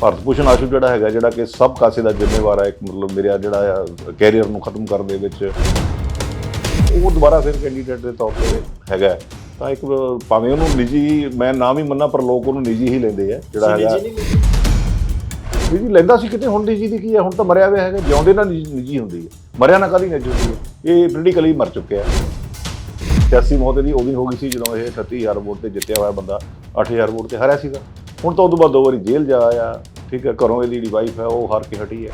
ਭਾਰਤ ਭੂਸ਼ਣ ਆਸ਼ੂ ਜਿਹੜਾ ਹੈਗਾ ਜਿਹੜਾ ਕਿ ਸਭ ਕਾਸੇ ਦਾ ਜ਼ਿੰਮੇਵਾਰ ਹੈ ਇੱਕ ਮਤਲਬ ਮੇਰਾ ਜਿਹੜਾ ਕੈਰੀਅਰ ਨੂੰ ਖਤਮ ਕਰਨ ਦੇ ਵਿੱਚ। ਉਹ ਦੁਬਾਰਾ ਫਿਰ ਕੈਂਡੀਡੇਟ ਦੇ ਤੌਰ ਤੇ ਹੈਗਾ ਤਾਂ ਇੱਕ ਭਾਵੇਂ ਉਹਨੂੰ ਨਿੱਜੀ ਮੈਂ ਨਾਮ ਹੀ ਮੰਨਾਂ ਪਰ ਲੋਕ ਉਹਨੂੰ ਨਿੱਜੀ ਹੀ ਲੈਂਦੇ ਆ ਜਿਹੜਾ ਹੈਗਾ। ਨਿੱਜੀ ਲੈਂਦਾ ਸੀ ਕਿਤੇ ਹੁਣ ਨਿੱਜੀ ਦੀ ਕੀ ਹੈ ਹੁਣ ਤਾਂ ਮਰਿਆ ਹੋਇਆ ਹੈਗਾ ਜਿਉਂਦੇ ਨਾਲ ਨਿੱਜੀ ਨਿੱਜੀ ਹੁੰਦੀ ਹੈ ਮਰਿਆ ਨਾ ਕਦੀ ਨਿੱਜੀ ਹੁੰਦੀ ਹੈ ਇਹ ਪੋਲੀਟੀਕਲੀ ਮਰ ਚੁੱਕਿਆ ਸਿਆਸੀ ਮੌਤ ਇਹਦੀ ਉਦੋਂ ਹੋ ਗਈ ਸੀ ਜਦੋਂ ਇਹ 38000 ਵੋਟ ਤੇ ਜਿੱਤਿਆ ਹੋਇਆ ਬੰਦਾ 8000 ਵੋਟ ਤੇ ਹਾਰਿਆ ਸੀਗਾ। ਹੁਣ ਤਾਂ ਉਦੋਂ ਬਾਅਦ ਦੋ ਵਾਰੀ ਜੇਲ੍ਹ ਜਾ ਆਇਆ। ਠੀਕ ਹੈ ਘਰੋਂ ਇਹਦੀ ਜਿਹੜੀ ਵਾਈਫ ਹੈ ਉਹ ਹਾਰ ਕੇ ਹਟੀ ਹੈ।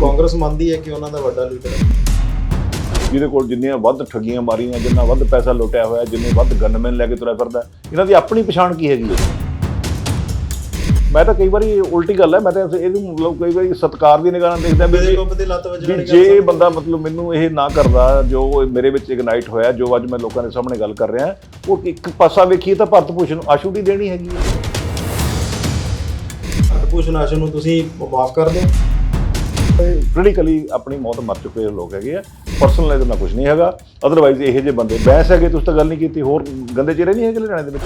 ਕਾਂਗਰਸ ਮੰਨਦੀ ਹੈ ਕਿ ਉਹਨਾਂ ਦਾ ਵੱਡਾ ਲੀਡਰ ਹੈ। ਜਿਹਦੇ ਕੋਲ ਜਿੰਨੀਆਂ ਵੱਧ ਠੱਗੀਆਂ ਮਾਰੀਆਂ ਜਿੰਨਾ ਵੱਧ ਪੈਸਾ ਲੁੱਟਿਆ ਹੋਇਆ ਜਿੰਨੇ ਵੱਧ ਗਨਮੈਨ ਲੈ ਕੇ ਤੁਰਿਆ ਫਿਰਦਾ ਇਹਨਾਂ ਦੀ ਆਪਣੀ ਪਛਾਣ ਕੀ ਹੈਗੀ ਹੈ? ਮੈਂ ਤਾਂ ਕਈ ਵਾਰੀ ਉਲਟੀ ਗੱਲ ਹੈ ਮੈਂ ਤਾਂ ਇਹਨੂੰ ਮਤਲਬ ਕਈ ਵਾਰੀ ਸਤਕਾਰ ਦੀ ਨਿਗਾਹ ਨਾਲ ਦੇਖਦਾ ਵੀ ਜੇ- ਬੰਦਾ ਮਤਲਬ ਮੈਨੂੰ ਇਹ ਨਾ ਕਰਦਾ ਜੋ ਮੇਰੇ ਵਿੱਚ ਇਗਨਾਈਟ ਹੋਇਆ ਜੋ ਅੱਜ ਮੈਂ ਲੋਕਾਂ ਦੇ ਸਾਹਮਣੇ ਗੱਲ ਕਰ ਰਿਹਾ ਉਹ ਇੱਕ ਪਾਸਾ ਵੇਖੀਏ ਤਾਂ ਭਾਰਤ ਭੂਸ਼ਣ ਆਸ਼ੂ ਦੀ ਦੇਣੀ ਹੈਗੀ ਹੈ। ਭੂਸ਼ਣ ਆਸ਼ੂ ਨੂੰ ਤੁਸੀਂ ਮਾਫ ਕਰ ਦਿਓ। ਪੋਲੀਟੀਕਲੀ ਆਪਣੀ ਮੌਤ ਮਰ ਚੁੱਕੇ ਲੋਕ ਹੈਗੇ ਆ। ਪਰਸਨਲ ਇਹਦੇ ਨਾਲ ਕੁਝ ਨਹੀਂ ਹੈਗਾ। ਅਦਰਵਾਈਜ਼ ਇਹੋ ਜਿਹੇ ਬੰਦੇ ਬੈਸ ਹੈਗੇ ਤੁਸੀਂ ਤਾਂ ਗੱਲ ਨਹੀਂ ਕੀਤੀ ਹੋਰ ਗੰਦੇ ਚਿਹਰੇ ਨਹੀਂ ਹੈਗੇ ਲੁਧਿਆਣੇ ਦੇ ਵਿੱਚ?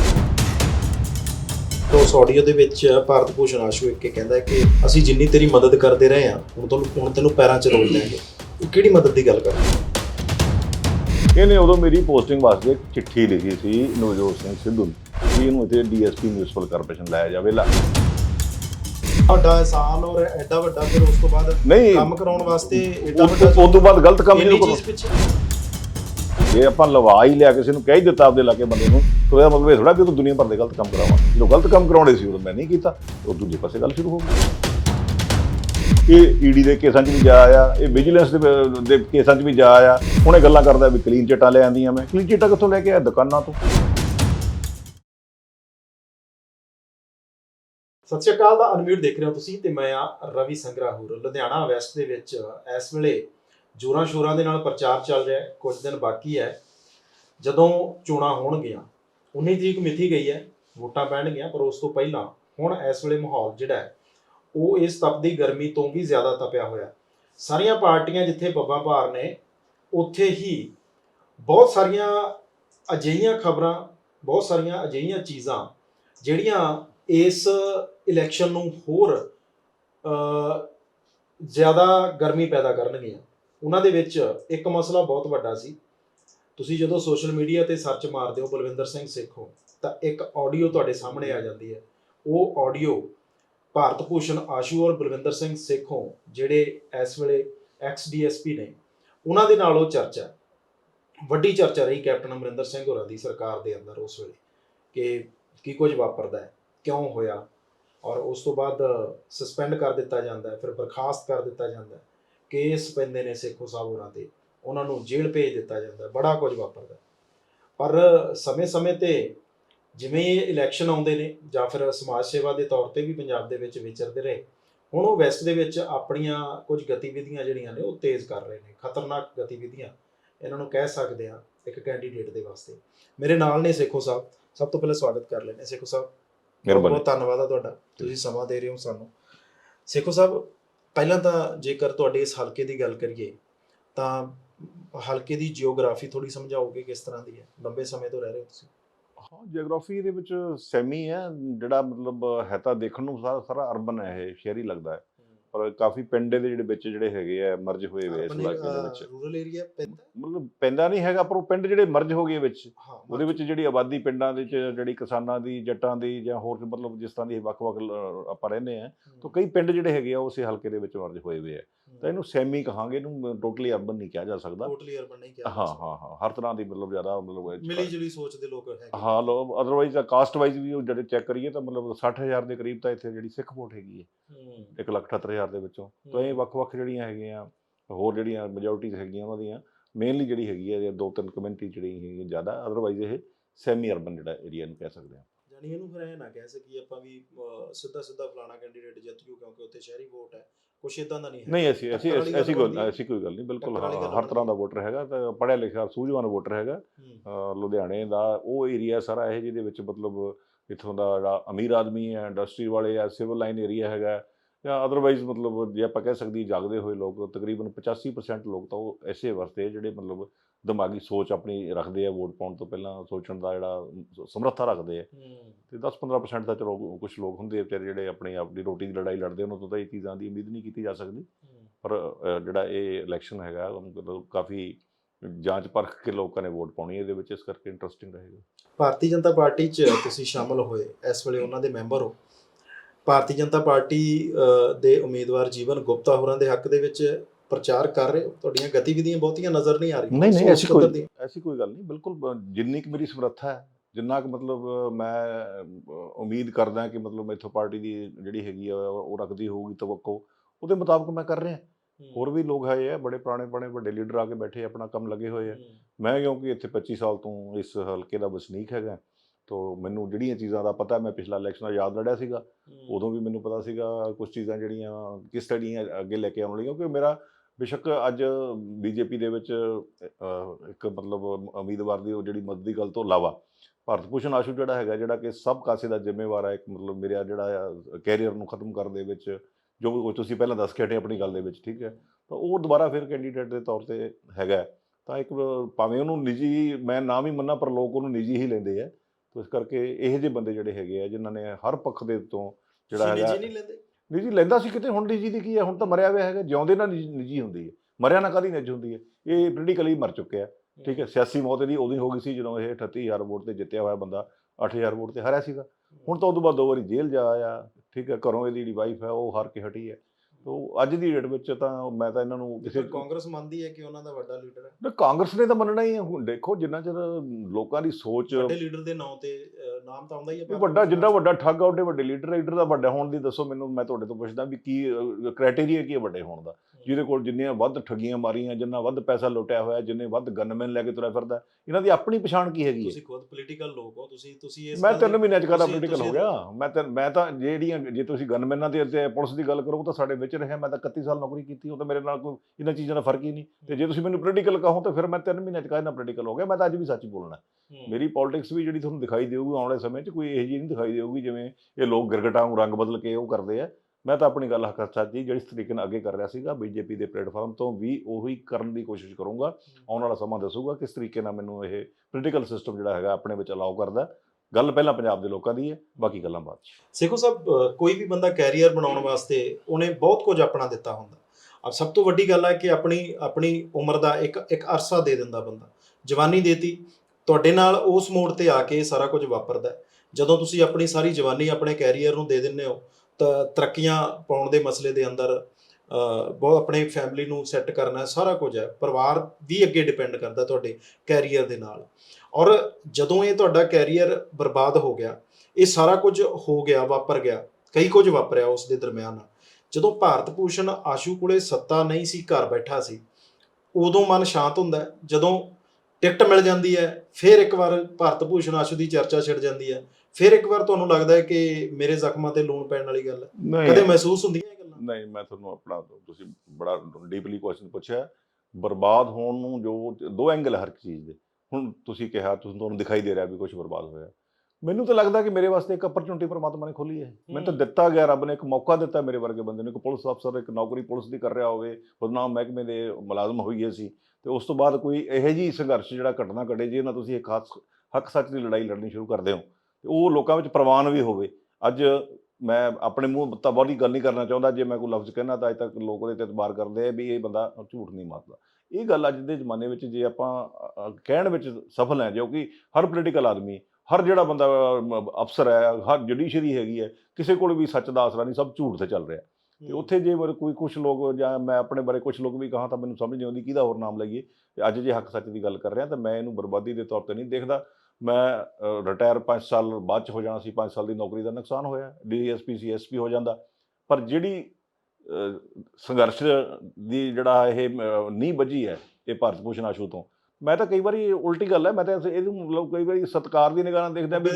ਤਾਂ ਉਸ ਆਡੀਓ ਦੇ ਵਿੱਚ ਭਾਰਤ ਭੂਸ਼ਣ ਆਸ਼ੂ ਇੱਕ ਕਹਿੰਦਾ ਕਿ ਅਸੀਂ ਜਿੰਨੀ ਤੇਰੀ ਮਦਦ ਕਰਦੇ ਰਹੇ ਹਾਂ ਹੁਣ ਤੁਹਾਨੂੰ ਹੁਣ ਤੈਨੂੰ ਪੈਰਾਂ 'ਚ ਰੋਲ ਲੈਣਗੇ ਇਹ ਕਿਹੜੀ ਮਦਦ ਦੀ ਗੱਲ ਕਰ? ਇਹਨੇ ਉਦੋਂ ਮੇਰੀ ਪੋਸਟਿੰਗ ਵਾਸਤੇ ਚਿੱਠੀ ਲਿਖੀ ਸੀ ਨਵਜੋਤ ਸਿੰਘ ਸਿੱਧੂ ਨੂੰ। ਕਿ ਇਹਨੂੰ ਇੱਥੇ ਡੀਐਸਪੀ ਮਿਊਨਿਸਪਲ ਕਾਰਪੋਰੇਸ਼ਨ ਲਾਇਆ ਜਾਵੇ ਲਾ ਤੁਹਾਡਾ ਅਹਿਸਾਨ ਔਰ ਐਡਾ ਵੱਡਾ ਫਿਰ ਉਸ ਤੋਂ ਬਾਅਦ ਨਹੀਂ ਕੰਮ ਕਰਾਉਣ ਵਾਸਤੇ ਐਡਾ ਵੱਡਾ ਉਸ ਤੋਂ ਬਾਅਦ ਗਲਤ ਕੰਮ ਇੰਨੀ ਨਹੀਂ ਕਰੋ ਚੀਜ਼ ਪਿੱਛੇ ਜੇ ਆਪਾਂ ਲਵਾ ਹੀ ਲਿਆ ਕਿਸੇ ਨੂੰ ਕਹਿ ਹੀ ਦਿੱਤਾ ਆਪਦੇ ਇਲਾਕੇ ਬੰਦੇ ਨੂੰ ਤਾਂ ਇਹਦਾ ਮਤਲਬ ਇਹ ਥੋੜਾ ਵੀ ਤੂੰ ਦੁਨੀਆ ਭਰ ਦੇ ਗਲਤ ਕੰਮ ਕਰਾਵਾਂ ਜਦੋਂ ਗਲਤ ਕੰਮ ਕਰਾਉਣੇ ਸੀ ਉਦੋਂ ਮੈਂ ਨਹੀਂ ਕੀਤਾ ਉਹ ਦੂਜੇ ਪਾਸੇ ਗੱਲ ਸ਼ੁਰੂ ਹੋ ਗਈ। ਇਹ ਈਡੀ ਦੇ ਕੇਸਾਂ 'ਚ ਵੀ ਜਾ ਆਇਆ ਇਹ ਵਿਜੀਲੈਂਸ ਦੇ ਕੇਸਾਂ 'ਚ ਵੀ ਜਾ ਆਇਆ। ਹੁਣ ਇਹ ਗੱਲਾਂ ਕਰਦਾ ਵੀ ਕਲੀਨ ਚਿੱਟਾਂ ਲੈ ਆਂਦੀਆਂ ਮੈਂ। ਕਲੀਨ ਚਿੱਟਾਂ ਕਿੱਥੋਂ ਲੈ ਕੇ ਆਇਆ? ਦੁਕਾਨਾਂ ਤੋਂ। ਸਤਿ ਸ਼੍ਰੀ ਅਕਾਲ ਦਾ ਅਨਮਿਊਟ ਦੇਖ ਰਹੇ ਹੋ ਤੁਸੀਂ ਤੇ ਮੈਂ ਆ ਰਵੀ ਸੰਗਰਾ ਹੋਰ। ਲੁਧਿਆਣਾ ਵੈਸਟ ਦੇ ਵਿੱਚ, ਇਸ ਵੇਲੇ ਜੋਰਾਂ ਸ਼ੋਰਾਂ ਦੇ ਨਾਲ ਪ੍ਰਚਾਰ ਚੱਲ ਰਿਹਾ ਹੈ, ਕੁਝ ਦਿਨ ਬਾਕੀ ਹੈ। ਜਦੋਂ ਚੋਣਾਂ ਹੋਣਗੀਆਂ 19 ਤਰੀਕ ਮਿਥੀ ਗਈ ਹੈ, ਵੋਟਾਂ ਪੈਣਗੀਆਂ, ਪਰ ਉਸ ਤੋਂ ਪਹਿਲਾਂ ਹੁਣ ਇਸ ਵੇਲੇ ਮਾਹੌਲ ਜਿਹੜਾ ਹੈ, ਉਹ ਇਸ ਤਪਦੀ ਗਰਮੀ ਤੋਂ ਵੀ ਜ਼ਿਆਦਾ ਤਪਿਆ ਹੋਇਆ ਸਾਰੀਆਂ ਪਾਰਟੀਆਂ ਜਿੱਥੇ ਬੱਬਾ ਭਾਰ ਨੇ, ਉੱਥੇ ਹੀ ਬਹੁਤ ਸਾਰੀਆਂ ਅਜਿਹੀਆਂ ਖਬਰਾਂ, ਬਹੁਤ ਸਾਰੀਆਂ ਅਜਿਹੀਆਂ ਚੀਜ਼ਾਂ ਜਿਹੜੀਆਂ ਇਸ ਇਲੈਕਸ਼ਨ ਨੂੰ ਹੋਰ ਜ਼ਿਆਦਾ ਗਰਮੀ ਪੈਦਾ ਕਰਨਗੀਆਂ ਉਹਨਾਂ ਦੇ ਵਿੱਚ ਇੱਕ ਮਸਲਾ ਬਹੁਤ ਵੱਡਾ ਸੀ। ਤੁਸੀਂ ਜਦੋਂ ਸੋਸ਼ਲ ਮੀਡੀਆ ਤੇ ਸਰਚ ਮਾਰਦੇ ਹੋ ਬਲਵਿੰਦਰ ਸਿੰਘ ਸੇਖੋਂ ਤਾਂ ਇੱਕ ਆਡੀਓ ਤੁਹਾਡੇ ਸਾਹਮਣੇ ਆ ਜਾਂਦੀ ਹੈ। ਉਹ ਆਡੀਓ ਭਾਰਤ ਭੂਸ਼ਣ ਆਸ਼ੂ ਔਰ ਬਲਵਿੰਦਰ ਸਿੰਘ ਸੇਖੋਂ ਜਿਹੜੇ ਇਸ ਵੇਲੇ ਐਕਸ ਡੀਐਸਪੀ ਨੇ, ਉਹਨਾਂ ਦੇ ਨਾਲ ਉਹ ਚਰਚਾ ਵੱਡੀ ਚਰਚਾ ਰਹੀ ਕੈਪਟਨ ਅਮਰਿੰਦਰ ਸਿੰਘ ਹੋਰਾਂ ਦੀ ਸਰਕਾਰ ਦੇ ਅੰਦਰ ਉਸ ਵੇਲੇ, ਕਿ ਕੀ ਕੁਝ ਵਾਪਰਦਾ ਹੈ, ਕਿਉਂ ਹੋਇਆ ਔਰ ਉਸ ਤੋਂ ਬਾਅਦ ਸਸਪੈਂਡ ਕਰ ਦਿੱਤਾ ਜਾਂਦਾ ਹੈ, ਫਿਰ ਬਰਖਾਸਤ ਕਰ ਦਿੱਤਾ ਜਾਂਦਾ ਹੈ। ਕੇਸ ਪੈਂਦੇ ਨੇ ਸੇਖੋ ਸਾਹਿਬ ਹੋਰਾਂ ਤੇ ਉਹਨਾਂ ਨੂੰ ਜੇਲ੍ਹ ਭੇਜ ਦਿੱਤਾ ਜਾਂਦਾ ਹੈ, ਬੜਾ ਕੁਝ ਵਾਪਰਦਾ ਪਰ ਸਮੇਂ-ਸਮੇਂ ਤੇ ਜਿਵੇਂ ਇਲੈਕਸ਼ਨ ਆਉਂਦੇ ਨੇ ਜਾਂ ਫਿਰ ਸਮਾਜ ਸੇਵਾ ਦੇ ਤੌਰ ਤੇ ਵੀ ਪੰਜਾਬ ਦੇ ਵਿੱਚ ਵਿਚਰਦੇ ਰਹੇ, ਹੁਣ ਉਹ ਵੈਸਟ ਦੇ ਵਿੱਚ ਆਪਣੀਆਂ ਕੁਝ ਗਤੀਵਿਧੀਆਂ ਜਿਹੜੀਆਂ ਨੇ ਉਹ ਤੇਜ਼ ਕਰ ਰਹੇ ਨੇ, ਖਤਰਨਾਕ ਗਤੀਵਿਧੀਆਂ, ਇਹਨਾਂ ਨੂੰ ਕਹਿ ਸਕਦੇ ਆ ਇੱਕ ਕੈਂਡੀਡੇਟ ਦੇ ਵਾਸਤੇ। ਮੇਰੇ ਨਾਲ ਨੇ ਸੇਖੋ ਸਾਹਿਬ, ਸਭ ਤੋਂ ਪਹਿਲਾਂ ਸਵਾਗਤ ਕਰ ਲੈਣੇ ਸੇਖੋ ਸਾਹਿਬ। ਮਿਹਰਬਾਨੀ। ਬਹੁਤ ਧੰਨਵਾਦ ਆ ਤੁਹਾਡਾ। ਤੁਸੀਂ ਸਮਾਂ ਦੇ ਰਹੇ ਹੋ ਸਾਨੂੰ। ਸੇਖੋ ਸਾਹਿਬ ਪਹਿਲਾਂ ਤਾਂ ਜੇਕਰ ਤੁਹਾਡੇ ਇਸ ਹਲਕੇ ਦੀ ਗੱਲ ਕਰੀਏ ਤਾਂ ਹਲਕੇ ਦੀ ਜੀਓਗ੍ਰਾਫੀ ਥੋੜੀ ਸਮਝਾਓਗੇ ਕਿਸ ਤਰ੍ਹਾਂ ਦੀ ਹੈ? ਲੰਬੇ ਸਮੇਂ ਤੋਂ ਰਹਿ ਰਹੇ ਹੋ ਤੁਸੀਂ। ਹਾਂ ਜੀਓਗ੍ਰਾਫੀ ਦੇ ਵਿੱਚ ਸੈਮੀ ਹੈ ਜਿਹੜਾ ਮਤਲਬ ਹੈ ਤਾਂ ਦੇਖਣ ਨੂੰ ਸਾਰਾ ਸਾਰਾ ਅਰਬਨ ਹੈ ਇਹ ਸ਼ਹਿਰੀ ਲੱਗਦਾ ਹੈ। ਪਰ ਕਾਫੀ ਪਿੰਡ ਦੇ ਜਿਹੜੇ ਵਿੱਚ ਜਿਹੜੇ ਹੈਗੇ ਆ ਮਰਜ ਹੋਏ ਹੋਏ ਇਸ ਇਲਾਕੇ ਦੇ ਵਿੱਚ। ਰੂਰਲ ਏਰੀਆ ਪੈਂਦਾ ਮਤਲਬ ਪੈਂਦਾ ਨਹੀਂ ਹੈਗਾ ਪਰ ਉਹ ਪਿੰਡ ਜਿਹੜੇ ਮਰਜ ਹੋ ਗਏ ਵਿੱਚ ਉਹਦੇ ਵਿੱਚ ਜਿਹੜੀ ਆਬਾਦੀ ਪਿੰਡਾਂ ਦੇ ਵਿੱਚ ਜਿਹੜੀ ਕਿਸਾਨਾਂ ਦੀ ਜੱਟਾਂ ਦੀ ਜਾਂ ਹੋਰ ਮਤਲਬ ਜਿਸ ਤਰ੍ਹਾਂ ਦੀ ਵੱਖ-ਵੱਖ ਆਪਾਂ ਰਹਿੰਦੇ ਆ ਤਾਂ ਕਈ ਪਿੰਡ ਜਿਹੜੇ ਹੈਗੇ ਆ ਉਸੇ ਹਲਕੇ ਦੇ ਵਿੱਚ ਮਰਜ ਹੋਏ ਹੋਏ ਆ। ਤਾਂ ਇਹਨੂੰ ਸੈਮੀ ਕਹਾਂਗੇ ਇਹਨੂੰ ਟੋਟਲੀ ਅਰਬਨ ਨਹੀਂ ਕਿਹਾ ਜਾ ਸਕਦਾ। ਟੋਟਲੀ ਅਰਬਨ ਨਹੀਂ ਕਿਹਾ ਹਾਂ ਹਾਂ ਹਾਂ ਹਰ ਤਰ੍ਹਾਂ ਦੀ ਮਤਲਬ ਜ਼ਿਆਦਾ ਮਤਲਬ ਮਿਲੀ ਜੁਲੀ ਸੋਚ ਦੇ ਲੋਕ ਹੈਗੇ। ਹਾਂ ਲੋ ਅਦਰਵਾਈਜ਼ ਕਾਸਟ ਵਾਈਜ਼ ਵੀ ਉਹ ਜਿਹੜੇ ਚੈੱਕ ਕਰੀਏ ਤਾਂ ਮਤਲਬ 60000 ਦੇ ਕਰੀਬ ਤਾਂ ਇੱਥੇ ਜਿਹੜੀ ਸਿੱਖ ਵੋਟ ਹੈਗੀ ਹੈ। ਹੂੰ। 178000 ਦੇ ਵਿੱਚੋਂ। ਤਾਂ ਇਹ ਵੱਖ-ਵੱਖ ਜਿਹੜੀਆਂ ਹੈਗੀਆਂ ਹੋਰ ਜਿਹੜੀਆਂ ਮੈਜੋਰਟੀਜ਼ ਹੈਗੀਆਂ ਉਹਨਾਂ ਦੀਆਂ ਮੇਨਲੀ ਜਿਹੜੀ ਹੈਗੀ ਹੈ ਦੋ ਤਿੰਨ ਕਮਿਊਨਿਟੀ ਜਿਹੜੀ ਹੈਗੀ ਜ਼ਿਆਦਾ ਅਦਰਵਾਈਜ਼ ਇਹ ਸੈਮੀ ਅਰਬਨ ਜਿਹੜਾ ਏਰੀਆ ਨੂੰ ਕਹਿ ਸਕਦੇ ਹਾਂ। ਜਾਨੀ ਇਹਨੂੰ ਫਿਰ ਇਹ ਨਾ ਕਹਿ ਸਕੀਏ ਆਪਾਂ ਵੀ ਸਿੱਧਾ ਸਿੱਧਾ ਫਲਾਣਾ ਕੈਂਡੀਡੇਟ ਜਿੱਤ ਜੂ ਕਿਉਂਕਿ ਉੱਥੇ ਸ਼ਹਿਰੀ ਵੋਟ ਹੈ। ਕੁਛ ਇਦਾਂ ਦਾ ਨਹੀਂ ਹੈ। ਨਹੀਂ ਅਸੀਂ ਅਸੀਂ ਐਸੀ ਗੱਲ। ਐਸੀ ਕੋਈ ਗੱਲ ਨਹੀਂ ਬਿਲਕੁਲ ਹਰ ਤਰ੍ਹਾਂ ਦਾ ਵੋਟਰ ਹੈਗਾ ਤਾਂ ਪੜ੍ਹਿਆ ਲਿਖਿਆ ਸੂਝਵਾਨ ਵੋਟਰ ਹੈਗਾ। ਲੁਧਿਆਣੇ ਦਾ ਉਹ ਏਰੀਆ ਸਾਰਾ ਇਹ ਜਿਹਦੇ ਵਿੱਚ ਮਤਲਬ ਇੱਥੋਂ ਦਾ ਜਿਹੜਾ ਅਮੀਰ ਆਦਮੀ ਹੈ ਇੰਡਸਟਰੀ ਵਾਲੇ ਆ ਸਿਵਲ ਲਾਈਨ ਏਰੀਆ ਹੈਗਾ ਜਾਂ ਅਦਰਵਾਈਜ਼ ਮਤਲਬ ਜੇ ਆਪਾਂ ਕਹਿ ਸਕਦੀ ਜਾਗਦੇ ਹੋਏ ਲੋਕ ਤਕਰੀਬਨ 85% ਲੋਕ ਤਾਂ ਉਹ ਐਸੇ ਵਸਦੇ ਜਿਹੜੇ ਮਤਲਬ ਦਿਮਾਗੀ ਸੋਚ ਆਪਣੀ ਰੱਖਦੇ ਆ ਵੋਟ ਪਾਉਣ ਤੋਂ ਪਹਿਲਾਂ ਸੋਚਣ ਦਾ ਜਿਹੜਾ ਸਮਰੱਥਾ ਰੱਖਦੇ ਆ। ਤੇ 10-15% ਤਾਂ ਚਲੋ ਕੁਝ ਲੋਕ ਹੁੰਦੇ ਆ ਵਿਚਾਰੇ ਜਿਹੜੇ ਆਪਣੀ ਆਪਣੀ ਰੋਟੀ ਦੀ ਲੜਾਈ ਲੜਦੇ ਉਹਨਾਂ ਤੋਂ ਤਾਂ ਇਹ ਚੀਜ਼ਾਂ ਦੀ ਉਮੀਦ ਨਹੀਂ ਕੀਤੀ ਜਾ ਸਕਦੀ। ਪਰ ਜਿਹੜਾ ਇਹ ਇਲੈਕਸ਼ਨ ਹੈਗਾ ਉਹ ਮਤਲਬ ਕਾਫੀ ਜਾਂਚ ਪਰਖ ਕੇ ਲੋਕਾਂ ਨੇ ਵੋਟ ਪਾਉਣੀ ਹੈ ਇਹਦੇ ਵਿੱਚ ਇਸ ਕਰਕੇ ਇੰਟਰਸਟਿੰਗ ਰਹੇਗਾ। ਭਾਰਤੀ ਜਨਤਾ ਪਾਰਟੀ 'ਚ ਤੁਸੀਂ ਸ਼ਾਮਲ ਹੋਏ ਇਸ ਵੇਲੇ ਉਹਨਾਂ ਦੇ ਮੈਂਬਰ ਹੋ। ਭਾਰਤੀ ਜਨਤਾ ਪਾਰਟੀ ਦੇ ਉਮੀਦਵਾਰ ਜੀਵਨ ਗੁਪਤਾ ਹੋਰਾਂ ਦੇ ਹੱਕ ਦੇ ਵਿੱਚ ਪ੍ਰਚਾਰ ਕਰ ਰਹੇ ਹੋ? ਤੁਹਾਡੀਆਂ ਗਤੀਵਿਧੀਆਂ ਬਹੁਤੀਆਂ ਨਜ਼ਰ ਨਹੀਂ ਆ ਰਹੀਆਂ? ਨਹੀਂ, ਨਹੀਂ, ਐਸੀ ਕੋਈ- ਦੀ। ਐਸੀ ਕੋਈ ਗੱਲ ਨਹੀਂ ਬਿਲਕੁਲ ਜਿੰਨੀ ਕੁ ਮੇਰੀ ਸਮਰੱਥਾ ਹੈ ਜਿੰਨਾ ਕੁ ਮਤਲਬ ਮੈਂ ਉਮੀਦ ਕਰਦਾ ਕਿ ਮਤਲਬ ਮੈਥੋਂ ਪਾਰਟੀ ਦੀ ਜਿਹੜੀ ਹੈਗੀ ਆ ਉਹ ਰੱਖਦੀ ਹੋਊਗੀ ਤਵੱਕੋ ਉਹਦੇ ਮੁਤਾਬਕ ਮੈਂ ਕਰ ਰਿਹਾ। ਹੋਰ ਵੀ ਲੋਕ ਹੈ ਆ ਬੜੇ ਪੁਰਾਣੇ ਪੁਰਾਣੇ ਵੱਡੇ ਲੀਡਰ ਆ ਕੇ ਬੈਠੇ ਆਪਣਾ ਕੰਮ ਲੱਗੇ ਹੋਏ ਆ। ਮੈਂ ਕਿਉਂਕਿ ਇੱਥੇ 25 ਸਾਲ ਤੋਂ ਇਸ ਹਲਕੇ ਦਾ ਵਸਨੀਕ ਹੈਗਾ ਤੋਂ ਮੈਨੂੰ ਜਿਹੜੀਆਂ ਚੀਜ਼ਾਂ ਦਾ ਪਤਾ ਮੈਂ ਪਿਛਲਾ ਇਲੈਕਸ਼ਨ ਯਾਦ ਲੜਿਆ ਸੀਗਾ। ਉਦੋਂ ਵੀ ਮੈਨੂੰ ਪਤਾ ਸੀਗਾ ਕੁਝ ਚੀਜ਼ਾਂ ਜਿਹੜੀਆਂ ਕਿਸ ਤਰ੍ਹਾਂ ਅੱਗੇ ਲੈ ਕੇ ਆਉਣ ਲਈ ਕਿਉਂਕਿ ਮੇਰਾ ਬੇਸ਼ੱਕ ਅੱਜ ਬੀਜੇਪੀ ਦੇ ਵਿੱਚ ਇੱਕ ਮਤਲਬ ਉਮੀਦਵਾਰ ਦੀ ਉਹ ਜਿਹੜੀ ਮਦਦ ਦੀ ਗੱਲ ਤੋਂ ਇਲਾਵਾ ਭਾਰਤ ਭੂਸ਼ਣ ਆਸ਼ੂ ਜਿਹੜਾ ਹੈਗਾ ਜਿਹੜਾ ਕਿ ਸਭ ਕਾਸੇ ਦਾ ਜ਼ਿੰਮੇਵਾਰ ਹੈ ਇੱਕ ਮਤਲਬ ਮੇਰਾ ਜਿਹੜਾ ਕੈਰੀਅਰ ਨੂੰ ਖਤਮ ਕਰਨ ਦੇ ਵਿੱਚ ਜੋ ਵੀ ਤੁਸੀਂ ਪਹਿਲਾਂ ਦੱਸ ਕੇ ਹਟੇ ਆਪਣੀ ਗੱਲ ਦੇ ਵਿੱਚ ਠੀਕ ਹੈ? ਤਾਂ ਉਹ ਦੁਬਾਰਾ ਫਿਰ ਕੈਂਡੀਡੇਟ ਦੇ ਤੌਰ ਤੇ ਹੈਗਾ ਤਾਂ ਇੱਕ ਭਾਵੇਂ ਉਹਨੂੰ ਨਿੱਜੀ ਮੈਂ ਨਾ ਵੀ ਮੰਨਾਂ ਪਰ ਲੋਕ ਉਹਨੂੰ ਨਿੱਜੀ ਹੀ ਲੈਂਦੇ ਆ। ਤਾਂ ਇਸ ਕਰਕੇ ਇਹੋ ਜਿਹੇ ਬੰਦੇ ਜਿਹੜੇ ਹੈਗੇ ਆ ਜਿਨ੍ਹਾਂ ਨੇ ਹਰ ਪੱਖ ਦੇ ਤੋਂ ਜਿਹੜਾ ਹੈਗਾ ਨਹੀਂ ਲੈਂਦੇ? ਨਿੱਜੀ ਲੈਂਦਾ ਸੀ ਕਿਤੇ ਹੁਣ ਨਿੱਜੀ ਦੀ ਕੀ ਹੈ ਹੁਣ ਤਾਂ ਮਰਿਆ ਹੋਇਆ ਹੈਗਾ ਜਿਉਂਦੇ ਨਾਲ ਨਿੱਜੀ ਹੁੰਦੀ ਹੈ ਮਰਿਆ ਨਾਲ ਕਾਦੀ ਨਿੱਜ ਹੁੰਦੀ ਹੈ ਇਹ ਪੋਲੀਟੀਕਲੀ ਮਰ ਚੁੱਕਿਆ। ਠੀਕ ਹੈ ਸਿਆਸੀ ਮੌਤ ਇਹਦੀ ਉਦੋਂ ਹੀ ਹੋ ਗਈ ਸੀ ਜਦੋਂ ਇਹ 38000 ਵੋਟ ਤੇ ਜਿੱਤਿਆ ਹੋਇਆ ਬੰਦਾ 8000 ਵੋਟ ਤੇ ਹਾਰਿਆ ਸੀਗਾ। ਹੁਣ ਤਾਂ ਉਦੋਂ ਬਾਅਦ ਦੋ ਵਾਰੀ ਜੇਲ੍ਹ ਜਾ ਆਇਆ। ਠੀਕ ਹੈ ਘਰੋਂ ਇਹਦੀ ਜਿਹੜੀ ਵਾਈਫ ਹੈ ਉਹ ਹਾਰ ਕੇ ਹਟੀ ਹੈ। ਤੋ ਅੱਜ ਦੀ ਡੇਟ ਵਿੱਚ ਤਾਂ ਮੈਂ ਤਾਂ ਇਹਨਾਂ ਨੂੰ ਕਿਸੇ ਕਾਂਗਰਸ ਮੰਨਦੀ ਹੈ ਕਿ ਉਹਨਾਂ ਦਾ ਵੱਡਾ ਲੀਡਰ ਹੈ? ਨਾ, ਕਾਂਗਰਸ ਨੇ ਤਾਂ ਮੰਨਣਾ ਹੀ ਹੈ। ਹੁਣ ਦੇਖੋ ਜਿੰਨਾ ਚਿਰ ਲੋਕਾਂ ਦੀ ਸੋਚ ਵੱਡੇ ਲੀਡਰ ਦੇ ਨਾਂ ਤੇ ਨਾਮ ਤਾਂ ਆਉਂਦਾ ਹੀ ਹੈ ਵੱਡਾ ਜਿੰਨਾ ਵੱਡਾ ਠੱਗ ਆ ਉਹਦੇ ਵੱਡੇ ਲੀਡਰ ਲੀਡਰ ਦਾ ਵੱਡਾ ਹੋਣ ਦੀ ਦੱਸੋ ਮੈਨੂੰ ਮੈਂ ਤੁਹਾਡੇ ਤੋਂ ਪੁੱਛਦਾ ਵੀ ਕੀ ਕ੍ਰਾਈਟੇਰੀਆ ਕੀ ਹੈ ਵੱਡੇ ਹੋਣ ਦਾ? ਜਿਹਦੇ ਕੋਲ ਜਿੰਨੀਆਂ ਵੱਧ ਠੱਗੀਆਂ ਮਾਰੀਆਂ ਜਿੰਨਾ ਵੱਧ ਪੈਸਾ ਲੁੱਟਿਆ ਹੋਇਆ ਜਿੰਨੇ ਵੱਧ ਗਨਮੈਨ ਲੈ ਕੇ ਤੁਰਿਆ ਫਿਰਦਾ ਇਹਨਾਂ ਦੀ ਆਪਣੀ ਪਛਾਣ ਕੀ ਹੈਗੀ ਤੁਸੀਂ ਖੁਦ ਪੋਲੀਟੀਕਲ ਲੋਕ ਹੋ ਤੁਸੀਂ ਤੁਸੀਂ ਇਸ ਮੈਂ ਤਿੰਨ ਮਹੀਨਿਆਂ ਚ ਤੁਸੀਂ- ਪੋਲੀਟੀਕਲ ਹੋ ਗਿਆ? ਮੈਂ ਤਾਂ ਮੈਂ ਤਾਂ ਜਿਹੜੀਆਂ ਜੇ ਤੁਸੀਂ ਗਨਮੈਨਾਂ ਦੇ ਤੇ ਪੁਲਿਸ ਦੀ ਗੱਲ ਕਰੋ ਉਹ ਤਾਂ ਸਾਡੇ ਵਿੱਚ ਰਿਹਾ ਮੈਂ ਤਾਂ 31 ਸਾਲ ਨੌਕਰੀ ਕੀਤੀ ਉਹ ਤਾਂ ਮੇਰੇ ਨਾਲ ਕੋਈ ਇਹਨਾਂ ਚੀਜ਼ਾਂ ਦਾ ਫ਼ਰਕ ਹੀ ਨਹੀਂ। ਤੇ ਜੇ ਤੁਸੀਂ ਮੈਨੂੰ ਪੋਲੀਟੀਕਲ ਕਹੋ ਤਾਂ ਫਿਰ ਮੈਂ ਤਿੰਨ ਮਹੀਨਿਆਂ ਚ ਕਾਹਦਾ ਪੋਲੀਟੀਕਲ ਹੋ ਗਿਆ? ਮੈਂ ਤਾਂ ਅੱਜ ਵੀ ਸੱਚ ਬੋਲਣਾ। ਮੇਰੀ ਪੋਲਿਟਿਕਸ ਵੀ ਜਿਹੜੀ ਤੁਹਾਨੂੰ ਦਿਖਾਈ ਦੇਊਗੀ ਆਉਣ ਵਾਲੇ ਸਮੇਂ 'ਚ ਕੋਈ ਇਹੋ ਜਿਹੀ ਨਹੀਂ ਦਿਖਾਈ ਦੇਊਗੀ ਜਿਵੇਂ ਇਹ ਲੋਕ ਗਿਰਗਟਾਂ ਨੂੰ ਰੰਗ ਬਦਲ ਕੇ ਉਹ ਕਰਦੇ ਆ। ਮੈਂ ਤਾਂ ਆਪਣੀ ਗੱਲ ਹੱਕ ਸੱਚੀ ਜਿਹੜੀ ਤਰੀਕੇ ਨਾਲ ਅੱਗੇ ਕਰ ਰਿਹਾ ਸੀਗਾ ਬੀਜੇਪੀ ਦੇ ਪਲੇਟਫਾਰਮ ਤੋਂ ਵੀ ਉਹੀ ਕਰਨ ਦੀ ਕੋਸ਼ਿਸ਼ ਕਰੂੰਗਾ। ਆਉਣ ਵਾਲਾ ਸਮਾਂ ਦੱਸੂਗਾ ਕਿਸ ਤਰੀਕੇ ਨਾਲ ਮੈਨੂੰ ਇਹ ਪੋਲੀਟੀਕਲ ਸਿਸਟਮ ਜਿਹੜਾ ਹੈਗਾ ਆਪਣੇ ਵਿੱਚ ਅਲਾਉ ਕਰਦਾ। ਗੱਲ ਪਹਿਲਾਂ ਪੰਜਾਬ ਦੇ ਲੋਕਾਂ ਦੀ ਹੈ ਬਾਕੀ ਗੱਲਾਂ ਬਾਅਦ 'ਚ। ਸੇਖੋ ਸਾਹਿਬ ਕੋਈ ਵੀ ਬੰਦਾ ਕੈਰੀਅਰ ਬਣਾਉਣ ਵਾਸਤੇ ਉਹਨੇ ਬਹੁਤ ਕੁਝ ਆਪਣਾ ਦਿੱਤਾ ਹੁੰਦਾ। ਅਬ ਸਭ ਤੋਂ ਵੱਡੀ ਗੱਲ ਹੈ ਕਿ ਆਪਣੀ ਆਪਣੀ ਉਮਰ ਦਾ ਇੱਕ ਇੱਕ ਅਰਸਾ ਦੇ ਦਿੰਦਾ ਬੰਦਾ। ਜਵਾਨੀ ਦੇਤੀ ਤੁਹਾਡੇ ਨਾਲ ਉਸ ਮੋੜ ਤੇ ਆ ਕੇ ਸਾਰਾ ਕੁਝ ਵਾਪਰਦਾ ਜਦੋਂ ਤੁਸੀਂ ਆਪਣੀ ਸਾਰੀ ਜਵਾਨੀ ਆਪਣੇ ਕੈਰੀਅਰ ਨੂੰ ਦੇ ਦਿੰਦੇ ਹੋ, ਤਾਂ ਤਰੱਕੀਆਂ ਪਾਉਣ ਦੇ ਮਸਲੇ ਦੇ ਅੰਦਰ ਬਹੁਤ ਆਪਣੇ ਫੈਮਿਲੀ ਨੂੰ ਸੈੱਟ ਕਰਨਾ ਸਾਰਾ ਕੁਝ ਹੈ। ਪਰਿਵਾਰ ਵੀ ਅੱਗੇ ਡਿਪੈਂਡ ਕਰਦਾ ਤੁਹਾਡੇ ਕੈਰੀਅਰ ਦੇ ਨਾਲ। ਔਰ ਜਦੋਂ ਇਹ ਤੁਹਾਡਾ ਕੈਰੀਅਰ ਬਰਬਾਦ ਹੋ ਗਿਆ, ਇਹ ਸਾਰਾ ਕੁਝ ਹੋ ਗਿਆ, ਵਾਪਰ ਗਿਆ, ਕਈ ਕੁਝ ਵਾਪਰਿਆ ਉਸ ਦੇ ਦਰਮਿਆਨ। ਜਦੋਂ ਭਾਰਤ ਭੂਸ਼ਣ ਆਸ਼ੂ ਕੋਲੇ ਸੱਤਾ ਨਹੀਂ ਸੀ, ਘਰ ਬੈਠਾ ਸੀ, ਉਦੋਂ ਮਨ ਸ਼ਾਂਤ ਹੁੰਦਾ ਜਦੋਂ ਟਿਕਟ ਮਿਲ ਜਾਂਦੀ ਹੈ ਫਿਰ ਇੱਕ ਵਾਰ ਭਾਰਤ ਭੂਸ਼ਣ ਆਸ਼ੂ ਦੀ ਚਰਚਾ ਛਿੜ ਜਾਂਦੀ ਹੈ ਫਿਰ ਇੱਕ ਵਾਰ ਤੁਹਾਨੂੰ ਲੱਗਦਾ ਹੈ ਕਿ ਮੇਰੇ ਜ਼ਖਮਾਂ ਤੇ ਲੂਣ ਪੈਣ ਵਾਲੀ ਗੱਲ ਹੈ? ਕਦੇ ਮਹਿਸੂਸ ਹੁੰਦੀਆਂ ਇਹ ਗੱਲਾਂ? ਨਹੀਂ ਮੈਂ ਤੁਹਾਨੂੰ ਆਪਣਾ ਤੁਸੀਂ ਬੜਾ ਡੀਪਲੀ ਕੁਐਸਚਨ ਪੁੱਛਿਆ ਬਰਬਾਦ ਹੋਣ ਨੂੰ ਜੋ ਦੋ ਐਂਗਲ ਹਰ ਇੱਕ ਚੀਜ਼ ਦੇ। ਹੁਣ ਤੁਸੀਂ ਕਿਹਾ ਤੁਸੀਂ ਤੁਹਾਨੂੰ ਦਿਖਾਈ ਦੇ ਰਿਹਾ ਵੀ ਕੁਝ ਬਰਬਾਦ ਹੋਇਆ। ਮੈਨੂੰ ਤਾਂ ਲੱਗਦਾ ਕਿ ਮੇਰੇ ਵਾਸਤੇ ਇੱਕ ਅਪਰਚੁਨਿਟੀ ਪਰਮਾਤਮਾ ਨੇ ਖੋਲੀ ਹੈ। ਮੈਨੂੰ ਤਾਂ। ਦਿੱਤਾ ਗਿਆ ਰੱਬ ਨੇ ਇੱਕ ਮੌਕਾ ਦਿੱਤਾ ਮੇਰੇ ਵਰਗੇ ਬੰਦੇ ਨੂੰ ਇੱਕ ਪੁਲਿਸ ਅਫਸਰ ਇੱਕ ਨੌਕਰੀ ਪੁਲਿਸ ਦੀ ਕਰ ਰਿਹਾ ਹੋਵੇ ਬਦਨਾਮ ਮਹਿਕਮੇ ਦੇ ਮੁਲਾਜ਼ਮ ਹੋਈਏ ਸੀ। ਤੇ ਉਸ ਤੋਂ ਬਾਅਦ ਕੋਈ ਇਹੋ ਜਿਹੀ ਸੰਘਰਸ਼ ਜਿਹੜਾ ਘਟਨਾ ਘਟੇ ਜਿਹਦੇ ਨਾਲ ਤੁਸੀਂ ਇੱਕ ਹੱਕ ਹੱਕ ਸੱਚ ਦੀ ਲੜਾਈ ਲੜਨੀ ਸ਼ੁਰੂ ਕਰਦੇ ਹੋ ਤੇ ਉਹ ਲੋਕਾਂ ਵਿੱਚ ਪ੍ਰਵਾਨ ਵੀ ਹੋਵੇ। ਅੱਜ ਮੈਂ ਆਪਣੇ ਮੂੰਹ ਤਾਂ ਬਹੁਤੀ ਗੱਲ ਨਹੀਂ ਕਰਨਾ ਚਾਹੁੰਦਾ, ਜੇ ਮੈਂ ਕੋਈ ਲਫ਼ਜ਼ ਕਹਿਣਾ ਤਾਂ ਅਜੇ ਤੱਕ ਲੋਕ ਉਹਦੇ ਤੇ ਇਤਬਾਰ ਕਰਦੇ ਆ ਵੀ ਇਹ ਬੰਦਾ ਝੂਠ ਨਹੀਂ ਮਾਰਦਾ। ਇਹ ਗੱਲ ਅੱਜ ਦੇ ਜ਼ਮਾਨੇ ਵਿੱਚ ਜੇ ਆਪਾਂ ਕਹਿਣ ਵਿੱਚ ਸਫਲ ਹੈ, ਜੋ ਕਿ ਹਰ ਪੋਲੀਟੀਕਲ ਆਦਮੀ, ਹਰ ਜਿਹੜਾ ਬੰਦਾ ਅਫਸਰ ਹੈ, ਹਰ ਜੁਡੀਸ਼ਰੀ ਹੈਗੀ ਹੈ, ਕਿਸੇ ਕੋਲ ਵੀ ਸੱਚ ਦਾ ਆਸਰਾ ਨਹੀਂ, ਸਭ ਝੂਠ ਤੇ ਚੱਲ ਰਿਹਾ। ਤੇ ਉੱਥੇ ਜੇ ਮੇਰੇ ਕੋਈ ਕੁਝ ਲੋਕ ਜਾਂ ਮੈਂ ਆਪਣੇ ਬਾਰੇ ਕੁਝ ਲੋਕ ਵੀ ਕਹਾਂ ਤਾਂ ਮੈਨੂੰ ਸਮਝ ਨਹੀਂ ਆਉਂਦੀ ਕਿਹਦਾ ਹੋਰ ਨਾਮ ਲਈਏ। ਤੇ ਅੱਜ ਜੇ ਹੱਕ ਸੱਚ ਦੀ ਗੱਲ ਕਰ ਰਿਹਾ ਤਾਂ ਮੈਂ ਇਹਨੂੰ ਬਰਬਾਦੀ ਦੇ ਤੌਰ ਤੇ ਨਹੀਂ ਦੇਖਦਾ। ਮੈਂ ਰਿਟਾਇਰ 5 ਸਾਲ ਬਾਅਦ ਚ ਹੋ ਜਾਣਾ ਸੀ 5 ਸਾਲ ਦੀ ਨੌਕਰੀ ਦਾ ਨੁਕਸਾਨ ਹੋਇਆ ਡੀਐਸਪੀ ਸੀਐਸਪੀ ਹੋ ਜਾਂਦਾ। ਪਰ ਜਿਹੜੀ ਸੰਘਰਸ਼ ਦੀ ਜਿਹੜਾ ਇਹ ਅ, ਨੀਂਹ ਵੱਜੀ ਹੈ ਇਹ ਭਾਰਤ ਭੂਸ਼ਣ ਆਸ਼ੂ ਤੋਂ ਮੈਂ ਤਾਂ ਕਈ ਵਾਰੀ ਉਲਟੀ ਗੱਲ ਹੈ ਮੈਂ ਤਾਂ ਇਹਨੂੰ ਮਤਲਬ ਕਈ ਵਾਰੀ ਸਤਕਾਰ ਦੀ ਨਿਗਾਹ ਨਾਲ ਦੇਖਦਾ ਵੀ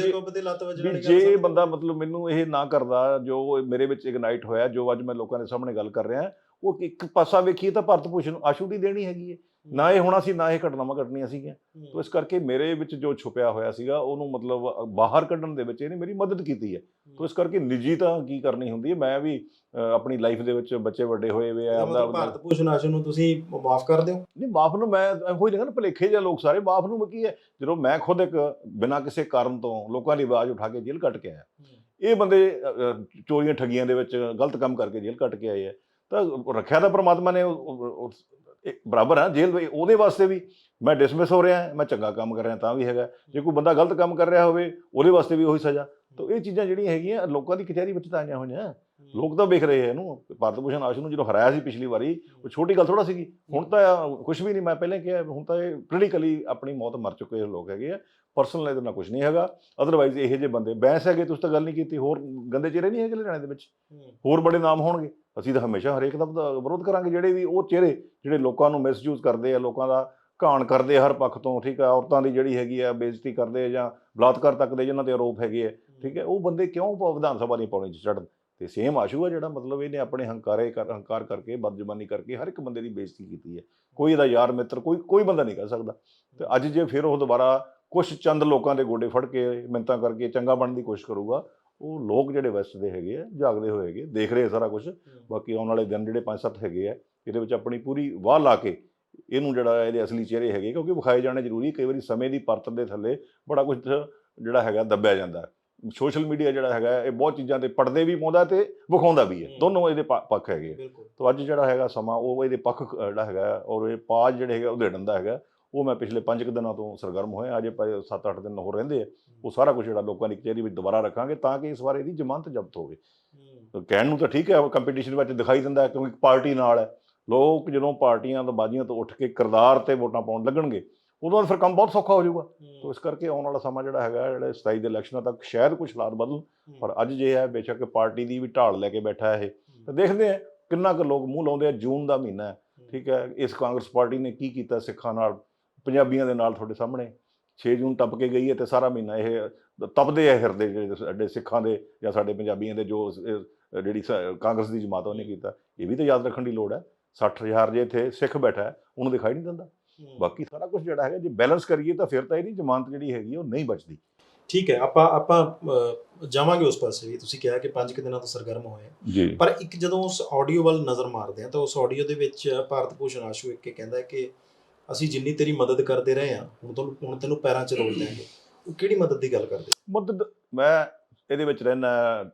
ਜੇ- ਜੇ ਬੰਦਾ? ਮਤਲਬ ਮੈਨੂੰ ਇਹ ਨਾ ਕਰਦਾ ਜੋ ਮੇਰੇ ਵਿੱਚ ਇਗਨਾਈਟ ਹੋਇਆ ਜੋ ਅੱਜ ਮੈਂ ਲੋਕਾਂ ਦੇ ਸਾਹਮਣੇ ਗੱਲ ਕਰ ਰਿਹਾ ਉਹ ਇੱਕ ਪਾਸਾ ਵੇਖੀਏ ਤਾਂ ਭਾਰਤ ਭੂਸ਼ਣ ਆਸ਼ੂ ਦੀ ਦੇਣੀ ਹੈਗੀ ਹੈ। ਨਾ ਇਹ ਹੋਣਾ ਸੀ ਨਾ ਇਹ ਘਟਨਾਵਾਂ ਘਟਣੀਆਂ ਸੀਗੀਆਂ। ਤੋ ਇਸ ਕਰਕੇ ਮੇਰੇ ਵਿੱਚ ਜੋ ਛੁਪਿਆ ਹੋਇਆ ਸੀਗਾ ਉਹਨੂੰ ਮਤਲਬ ਬਾਹਰ ਕੱਢਣ ਦੇ ਵਿੱਚ ਇਹਨੇ ਮੇਰੀ ਮਦਦ ਕੀਤੀ ਹੈ। ਤੋ ਇਸ ਕਰਕੇ ਨਿੱਜੀ ਤਾਂ ਕੀ ਕਰਨੀ ਹੁੰਦੀ ਹੈ ਮੈਂ ਵੀ ਆਪਣੀ ਲਾਈਫ ਦੇ ਵਿੱਚ ਬੱਚੇ ਵੱਡੇ ਹੋਏ ਵੇ ਆ ਆਪਦਾ ਭਾਰਤ ਭੂਸ਼ਣ ਆਸ਼ੂ ਨੂੰ ਤੁਸੀਂ ਮਾਫ ਕਰ ਦਿਓ। ਨਹੀਂ ਮਾਫ ਨੂੰ ਮੈਂ ਹੋਈ ਨਾ ਭਲੇਖੇ ਜਿਹੇ ਲੋਕ ਸਾਰੇ ਮਾਫ ਨੂੰ ਕੀ ਹੈ ਜਦੋਂ ਮੈਂ ਖੁਦ ਇੱਕ ਬਿਨਾਂ ਕਿਸੇ ਕਾਰਨ ਤੋਂ ਲੋਕਾਂ ਦੀ ਆਵਾਜ਼ ਉਠਾ ਕੇ ਜੇਲ੍ਹ ਕੱਟ ਕੇ ਆਇਆ। ਇਹ ਬੰਦੇ ਚੋਰੀਆਂ ਠੱਗੀਆਂ ਦੇ ਵਿੱਚ ਗਲਤ ਕੰਮ ਕਰਕੇ ਜੇਲ੍ਹ ਕੱਟ ਕੇ ਆਏ ਆ। ਤਾਂ ਰੱਖਿਆ ਤਾਂ ਪ੍ਰਮਾਤਮਾ ਨੇ ਬਰਾਬਰ ਆ ਜੇਲ੍ਹ ਉਹਦੇ ਵਾਸਤੇ ਵੀ ਮੈਂ ਡਿਸਮਿਸ ਹੋ ਰਿਹਾ ਮੈਂ ਚੰਗਾ ਕੰਮ ਕਰ ਰਿਹਾ ਤਾਂ ਵੀ ਹੈਗਾ। ਜੇ ਕੋਈ ਬੰਦਾ ਗਲਤ ਕੰਮ ਕਰ ਰਿਹਾ ਹੋਵੇ ਉਹਦੇ ਵਾਸਤੇ ਵੀ ਉਹੀ ਸਜ਼ਾ। ਤਾਂ ਇਹ ਚੀਜ਼ਾਂ ਜਿਹੜੀਆਂ ਹੈਗੀਆਂ ਲੋਕਾਂ ਦੀ ਕਚਹਿਰੀ ਵਿੱਚ ਤਾਂ ਆਈਆਂ ਹੋਈਆਂ। ਲੋਕ ਤਾਂ ਵੇਖ ਰਹੇ ਆ ਇਹਨੂੰ। ਭਾਰਤ ਭੂਸ਼ਣ ਆਸ਼ੂ ਨੂੰ ਜਦੋਂ ਹਰਾਇਆ ਸੀ ਪਿਛਲੀ ਵਾਰੀ ਉਹ ਛੋਟੀ ਗੱਲ ਥੋੜਾ ਸੀਗੀ। ਹੁਣ ਤਾਂ ਕੁਝ ਵੀ ਨਹੀਂ ਮੈਂ ਪਹਿਲਾਂ ਕਿਹਾ ਹੁਣ ਤਾਂ ਇਹ ਕਲੀਨਿਕਲੀ ਆਪਣੀ ਮੌਤ ਮਰ ਚੁੱਕੇ ਲੋਕ ਹੈਗੇ ਆ। ਪਰਸਨਲ ਇਹਦੇ ਨਾਲ ਕੁਝ ਨਹੀਂ ਹੈਗਾ। ਅਦਰਵਾਈਜ਼ ਇਹੋ ਜਿਹੇ ਬੰਦੇ ਬੈਂਸ ਹੈਗੇ ਤੁਸੀਂ ਤਾਂ ਗੱਲ ਨਹੀਂ ਕੀਤੀ ਹੋਰ ਗੰਦੇ ਚਿਹਰੇ ਨਹੀਂ ਹੈਗੇ ਲੁਧਿਆਣੇ ਦੇ ਵਿੱਚ। ਹੋਰ ਬੜੇ ਨਾਮ ਹੋਣਗੇ। ਅਸੀਂ ਤਾਂ ਹਮੇਸ਼ਾ ਹਰੇਕ ਦਾ ਵਿਰੋਧ- ਕਰਾਂਗੇ, ਜਿਹੜੇ ਵੀ ਉਹ ਚਿਹਰੇ ਜਿਹੜੇ ਲੋਕਾਂ ਨੂੰ ਮਿਸਯੂਜ਼ ਕਰਦੇ ਆ, ਲੋਕਾਂ ਦਾ ਘਾਣ ਕਰਦੇ ਆ ਹਰ ਪੱਖ ਤੋਂ, ਠੀਕ ਆ? ਔਰਤਾਂ ਦੀ ਜਿਹੜੀ ਹੈਗੀ ਆ ਬੇਇੱਜ਼ਤੀ ਕਰਦੇ ਜਾਂ ਬਲਾਤਕਾਰ ਤੱਕ ਦੇ ਜਿਹਨਾਂ ਤੇ ਆਰੋਪ ਹੈਗੇ ਆ, ਠੀਕ ਹੈ? ਉਹ ਬੰਦੇ ਕਿਉਂ ਪ- ਵਿਧਾਨ ਸਭਾ ਦੀ ਪਾਉਣੀ 'ਚ ਚੜਨ ਤੇ ਸੇਮ ਆਸ਼ੂ ਆ ਜਿਹੜਾ ਮਤਲਬ ਇਹਨੇ ਆਪਣੇ ਹੰਕਾਰੇ ਕਰ ਹੰਕਾਰ ਕਰਕੇ ਬਦਜ਼ਬਾਨੀ ਕਰਕੇ ਹਰ ਇੱਕ ਬੰਦੇ ਦੀ ਬੇਇੱਜ਼ਤੀ ਕੀਤੀ ਹੈ। ਕੋਈ ਇਹਦਾ ਯਾਰ ਮਿੱਤਰ, ਕੋਈ ਕੋਈ ਬੰਦਾ ਨਹੀਂ ਕਹਿ ਸਕਦਾ। ਤੇ ਅੱਜ ਜੇ ਫਿਰ ਉਹ ਦੁਬਾਰਾ ਕੁਝ ਚੰਦ ਲੋਕਾਂ ਦੇ ਗੋਡੇ ਫੜ ਕੇ ਮਿੰਤਾਂ ਕਰਕੇ ਚੰਗਾ ਬਣਨ ਦੀ ਕੋਸ਼ਿਸ਼ ਕਰੂਗਾ ਉਹ ਲੋਕ ਜਿਹੜੇ ਵੈਸਟ ਦੇ ਹੈਗੇ ਆ ਜਾਗਦੇ ਹੋਏ ਹੈਗੇ ਦੇਖ ਰਹੇ ਸਾਰਾ ਕੁਝ ਬਾਕੀ ਆਉਣ ਵਾਲੇ ਦਿਨ ਜਿਹੜੇ ਪੰਜ ਸੱਤ ਹੈਗੇ ਆ ਇਹਦੇ ਵਿੱਚ ਆਪਣੀ ਪੂਰੀ ਵਾਹ ਲਾ ਕੇ ਇਹਨੂੰ ਜਿਹੜਾ ਇਹਦੇ ਅਸਲੀ ਚਿਹਰੇ ਹੈਗੇ ਕਿਉਂਕਿ ਵਿਖਾਏ ਜਾਣੇ ਜ਼ਰੂਰੀ ਕਈ ਵਾਰੀ ਸਮੇਂ ਦੀ ਪਰਤ ਦੇ ਥੱਲੇ ਬੜਾ ਕੁਝ ਜਿਹੜਾ ਹੈਗਾ ਦੱਬਿਆ ਜਾਂਦਾ। ਸੋਸ਼ਲ ਮੀਡੀਆ ਜਿਹੜਾ ਹੈਗਾ ਇਹ ਬਹੁਤ ਚੀਜ਼ਾਂ ਤੇ ਪੜਦੇ ਵੀ ਪਾਉਂਦਾ ਤੇ ਵਿਖਾਉਂਦਾ ਵੀ ਹੈ। ਦੋਨੋਂ ਇਹਦੇ ਪੱਖ ਹੈਗੇ ਤੋ ਅੱਜ ਜਿਹੜਾ ਹੈਗਾ ਸਮਾਂ ਉਹ ਇਹਦੇ ਪੱਖ ਜਿਹੜਾ ਹੈਗਾ ਔਰ ਇਹ ਪਾਜ ਜਿਹੜੇ ਹੈਗਾ ਉਧੇੜਨ ਦਾ ਹੈਗਾ। ਉਹ ਮੈਂ ਪਿਛਲੇ 5 ਕੁ ਦਿਨਾਂ ਤੋਂ ਸਰਗਰਮ ਹੋਇਆ ਅਜੇ 7-8 ਦਿਨ ਹੋਰ ਰਹਿੰਦੇ ਆ। ਉਹ ਸਾਰਾ ਕੁਝ ਜਿਹੜਾ ਲੋਕਾਂ ਦੀ ਕਚਹਿਰੀ ਵਿੱਚ ਦੁਬਾਰਾ ਰੱਖਾਂਗੇ ਤਾਂ ਕਿ ਇਸ ਵਾਰ ਇਹਦੀ ਜ਼ਮਾਨਤ ਜ਼ਬਤ ਹੋਵੇ। ਕਹਿਣ ਨੂੰ ਤਾਂ ਠੀਕ ਹੈ ਕੰਪੀਟੀਸ਼ਨ ਵਿੱਚ ਦਿਖਾਈ ਦਿੰਦਾ ਕਿਉਂਕਿ ਪਾਰਟੀ ਨਾਲ ਹੈ। ਲੋਕ ਜਦੋਂ ਪਾਰਟੀਆਂ ਤੋਂ ਬਾਜ਼ੀਆਂ ਤੋਂ ਉੱਠ ਕੇ ਕਿਰਦਾਰ ਤੇ ਵੋਟਾਂ ਪਾਉਣ ਲੱਗਣਗੇ ਉਦੋਂ ਫਿਰ ਕੰਮ ਬਹੁਤ ਸੌਖਾ ਹੋ ਜਾਊਗਾ। ਤੋ ਇਸ ਕਰਕੇ ਆਉਣ ਵਾਲਾ ਸਮਾਂ ਜਿਹੜਾ ਹੈਗਾ ਜਿਹੜੇ 27 ਦੇ ਇਲੈਕਸ਼ਨਾਂ ਤੱਕ ਸ਼ਾਇਦ ਕੁਝ ਹਾਲਾਤ ਬਦਲਣ ਪਰ ਅੱਜ ਜੇ ਹੈ ਬੇਸ਼ੱਕ ਪਾਰਟੀ ਦੀ ਵੀ ਢਾਲ ਲੈ ਕੇ ਬੈਠਾ ਹੈ। ਇਹ ਤਾਂ ਦੇਖਦੇ ਆ ਕਿੰਨਾ ਕੁ ਲੋਕ ਮੂੰਹ ਲਾਉਂਦੇ ਆ ਜੂਨ ਦਾ ਮਹੀਨਾ ਠੀਕ ਹੈ ਇਸ ਕਾਂਗਰਸ ਪਾਰਟੀ ਨੇ ਕੀ ਕੀਤਾ ਸਿੱਖਾਂ ਨਾਲ? ਪੰਜਾਬੀਆਂ ਦੇ ਨਾਲ ਤੁਹਾਡੇ ਸਾਹਮਣੇ 6 ਜੂਨ ਟੱਪ ਕੇ ਗਈ ਹੈ ਤੇ ਸਾਰਾ ਮਹੀਨਾ ਇਹ ਤਪਦੇ ਆ ਹਿਰਦੇ ਜਿਹੜੇ ਸਾਡੇ ਸਿੱਖਾਂ ਦੇ ਜਾਂ ਸਾਡੇ ਪੰਜਾਬੀਆਂ ਦੇ ਜੋ ਜਿਹੜੀ ਕਾਂਗਰਸ ਦੀ ਜਮਾਤ ਉਹਨੇ ਕੀਤਾ। ਇਹ ਵੀ ਤਾਂ ਯਾਦ ਰੱਖਣ ਦੀ ਲੋੜ ਹੈ। 60000 ਜੇ ਇੱਥੇ ਸਿੱਖ ਬੈਠਾ ਹੈ ਉਹਨੂੰ ਦਿਖਾਈ ਨਹੀਂ ਦਿੰਦਾ। ਬਾਕੀ ਸਾਰਾ ਕੁਝ ਜਿਹੜਾ ਹੈਗਾ ਜੇ ਬੈਲੈਂਸ ਕਰੀਏ ਤਾਂ ਫਿਰ ਤਾਂ ਇਹਦੀ ਜ਼ਮਾਨਤ ਜਿਹੜੀ ਹੈਗੀ ਉਹ ਨਹੀਂ ਬਚਦੀ। ਠੀਕ ਹੈ ਆਪਾਂ ਆਪਾਂ ਜਾਵਾਂਗੇ ਉਸ ਪਾਸੇ ਵੀ। ਤੁਸੀਂ ਕਿਹਾ ਕਿ 5 ਕਿ ਦਿਨਾਂ ਤੋਂ ਸਰਗਰਮ ਹੋਏ ਪਰ ਇੱਕ ਜਦੋਂ ਉਸ ਆਡੀਓ ਵੱਲ ਨਜ਼ਰ ਮਾਰਦੇ ਆ ਤਾਂ ਉਸ ਆਡੀਓ ਦੇ ਵਿੱਚ ਭਾਰਤ ਭੂਸ਼ਣ ਆਸ਼ੂ ਇੱਕ ਕਹਿੰਦਾ ਹੈ ਕਿ ਅਸੀਂ ਜਿੰਨੀ ਤੇਰੀ ਮਦਦ ਕਰਦੇ ਰਹੇ ਆ ਹੁਣ ਤੁਹਾਨੂੰ ਹੁਣ ਤੈਨੂੰ ਪੈਰਾਂ 'ਚ ਰੋਲ ਦਿਆਂਗੇ ਉਹ ਕਿਹੜੀ ਮਦਦ ਦੀ ਗੱਲ ਕਰਦੇ? ਮਦਦ? ਮੈਂ ਇਹਦੇ ਵਿੱਚ ਰਹਿਣਾ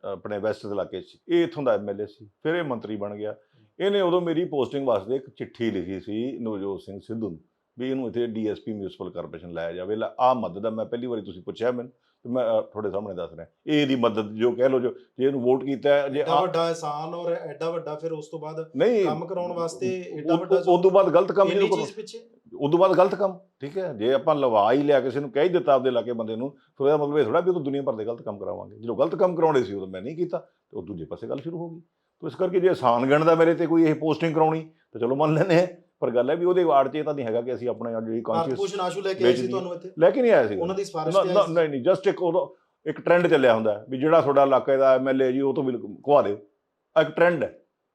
ਆਪਣੇ ਵੈਸਟ ਦੇ ਇਲਾਕੇ 'ਚ ਇਹ ਇੱਥੋਂ ਦਾ ਐਮਐਲਏ ਸੀ, ਫਿਰ ਇਹ ਮੰਤਰੀ ਬਣ ਗਿਆ। ਇਹਨੇ ਉਦੋਂ ਮੇਰੀ ਪੋਸਟਿੰਗ ਵਾਸਤੇ ਇੱਕ ਚਿੱਠੀ ਲਿਖੀ ਸੀ ਨਵਜੋਤ ਸਿੰਘ ਸਿੱਧੂ ਨੂੰ, ਵੀ ਇਹਨੂੰ ਇੱਥੇ ਡੀਐਸਪੀ ਮਿਊਨਿਸਪਲ ਕਾਰਪੋਰੇਸ਼ਨ ਲਾਇਆ ਜਾਵੇ। ਲੈ ਆ ਮਦਦ ਆ, ਮੈਂ ਪਹਿਲੀ ਵਾਰੀ ਤੁਸੀਂ ਪੁੱਛਿਆ ਮੈਨੂੰ। ਤੇ ਮੈਂ ਤੁਹਾਡੇ ਸਾਹਮਣੇ ਦੱਸ ਰਿਹਾ। ਇਹ ਇਹਦੀ ਮਦਦ ਜੋ ਕਹਿ ਲਓ ਜੋ ਜੇ ਇਹਨੂੰ ਵੋਟ ਕੀਤਾ ਹੈ, ਜੇ ਐਡਾ ਆ- ਵੱਡਾ ਇਹਸਾਨ ਔਰ ਐਡਾ ਵੱਡਾ ਫਿਰ ਉਸ ਤੋਂ ਬਾਅਦ ਨਹੀਂ ਕੰਮ ਕਰਾਉਣ ਵਾਸਤੇ ਐਡਾ ਉਹ- ਵੱਡਾ ਉਹ- ਉਦੋਂ ਬਾਅਦ ਗਲਤ ਕੰਮ ਇੰਨੀ ਨਹੀਂ ਕਰੋ ਚੀਜ਼ ਪਿੱਛੇ? ਉਦੋਂ ਬਾਅਦ ਗਲਤ ਕੰਮ ਠੀਕ ਹੈ? ਜੇ ਆਪਾਂ ਲਵਾ ਹੀ ਲਿਆ ਕਿਸੇ ਨੂੰ ਕਹਿ ਹੀ ਦਿੱਤਾ ਆਪਦੇ ਇਲਾਕੇ ਬੰਦੇ ਨੂੰ ਫਿਰ ਉਹਦਾ ਮਤਲਬ ਇਹ ਥੋੜਾ ਵੀ ਉਹ ਤਾਂ ਦੁਨੀਆ ਭਰ ਦੇ ਗਲਤ ਕੰਮ ਕਰਾਵਾਂਗੇ। ਜਦੋਂ ਗਲਤ ਕੰਮ ਕਰਾਉਣੇ ਸੀ ਉਦੋਂ ਮੈਂ ਨਹੀਂ ਕੀਤਾ ਤੇ ਉਹ ਦੂਜੇ ਪਾਸੇ ਗੱਲ ਸ਼ੁਰੂ ਹੋ ਗਈ। ਤੋ ਇਸ ਕਰਕੇ ਜੇ ਆਸਾਨ ਗਣਦਾ ਮੇਰੇ ਤੇ ਕੋਈ ਇਹ ਪੋਸਟਿੰਗ ਕਰਾਉਣੀ ਤਾਂ ਚਲੋ ਮੰਨ ਲੈਂਦੇ ਹਾਂ। ਪਰ ਗੱਲ ਹੈ ਵੀ ਉਹਦੇ ਵਾਰਡ 'ਚ ਇਹ ਤਾਂ ਨਹੀਂ ਹੈਗਾ ਕਿ ਅਸੀਂ ਆਪਣੇ ਜਿਹੜੀ ਕੌਨਸ਼ੀਅਸ ਭੂਸ਼ਣ ਆਸ਼ੂ ਲੈ ਕੇ ਆਏ ਸੀ। ਤੁਹਾਨੂੰ ਇੱਥੇ? ਲੈ ਕੇ ਨਹੀਂ ਆਇਆ ਸੀ ਉਹਨਾਂ ਦੀ ਸਿਫਾਰਿਸ਼ ਤੇ ਆਏ ਨਹੀਂ ਨਹੀਂ ਜਸਟ ਇੱਕ ਉਦੋਂ ਇੱਕ ਟ੍ਰੈਂਡ ਚੱਲਿਆ ਹੁੰਦਾ ਵੀ ਜਿਹੜਾ ਤੁਹਾਡਾ ਇਲਾਕੇ ਦਾ ਐਮਐਲਏ ਜੀ ਉਹ ਤੋਂ ਵੀ ਖਵਾ ਦਿਓ। ਇੱਕ ਟ੍ਰੈਂਡ ਹੈ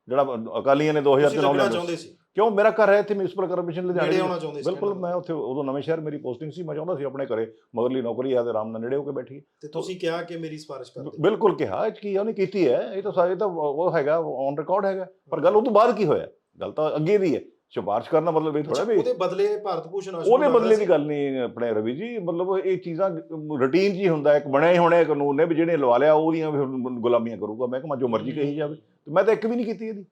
ਜਿਹੜਾ ਅਕਾਲੀਆਂ ਨੇ 2000 ਤੁਸੀਂ ਚ ਨਾਮ ਲੱਗਣਾ ਲਿਆ। ਚਾਹੁੰਦੇ ਸੀ? ਕਿਉਂ? ਮੇਰਾ ਘਰ ਹੈ ਇੱਥੇ ਮਿਊਨਿਸਪਲ ਕਾਰਪੋਰੇਸ਼ਨ ਲੁਧਿਆਣੇ ਬਿਲਕੁਲ। ਮੈਂ ਉੱਥੇ ਉਦੋਂ ਨਵੇਂ ਸ਼ਹਿਰ ਮੇਰੀ ਪੋਸਟਿੰਗ ਸੀ ਮੈਂ ਚਾਹੁੰਦਾ ਸੀ ਆਪਣੇ ਘਰੇ ਮਗਰਲੀ ਨੌਕਰੀ ਆ ਤੇ ਆਰਾਮ ਨਾਲ ਨੇੜੇ ਹੋ ਕੇ ਬੈਠੀ ਤੇ ਤੁਸੀਂ ਕਿਹਾ ਕਿ ਮੇਰੀ ਸਿਫਾਰਿਸ਼ ਕਰ ਦਿਓ। ਬਿਲਕੁਲ ਕਿਹਾ ਇਹ ਕੀ ਉਹਨੇ ਕੀਤੀ ਹੈ ਇਹ ਤਾਂ ਸਾਰੇ ਤਾਂ ਉਹ ਹੈਗਾ ਔਨ ਰਿਕਾਰਡ ਹੈਗਾ ਪਰ ਗੱਲ ਉਹ ਤੋਂ ਬਾਅਦ ਕੀ ਹੋਇਆ? ਗੱਲ ਤਾਂ ਅੱਗੇ ਦੀ ਹੈ। ਸਿਫਾਰਿਸ਼ ਕਰਨਾ ਮਤਲਬ ਇਹ ਥੋੜਾ ਵੀ ਉਹਦੇ ਬਦਲੇ ਭਾਰਤ ਭੂਸ਼ਣ ਉਹਦੇ ਬਦਲੇ ਦੀ ਗੱਲ ਨਹੀਂ ਆਪਣੇ ਰਵੀ ਜੀ ਮਤਲਬ ਇਹ ਚੀਜ਼ਾਂ ਰੁਟੀਨ ਜੀ ਹੁੰਦਾ ਇੱਕ ਬਣਿਆ ਹੀ ਹੋਣਾ ਕਾਨੂੰਨ ਨੇ ਵੀ ਜਿਹਨੇ ਲਵਾ ਲਿਆ ਉਹਦੀਆਂ ਫਿਰ ਗੁਲਾਮੀਆਂ ਕਰੂਗਾ। ਮੈਂ ਕਿਹਾ ਜੋ ਮਰਜ਼ੀ ਕਹੀ ਜਾਵੇ। ਤੇ ਮੈਂ ਤਾਂ ਇੱਕ ਵੀ ਨਹੀਂ ਕੀਤੀ ਇਹਦੀ।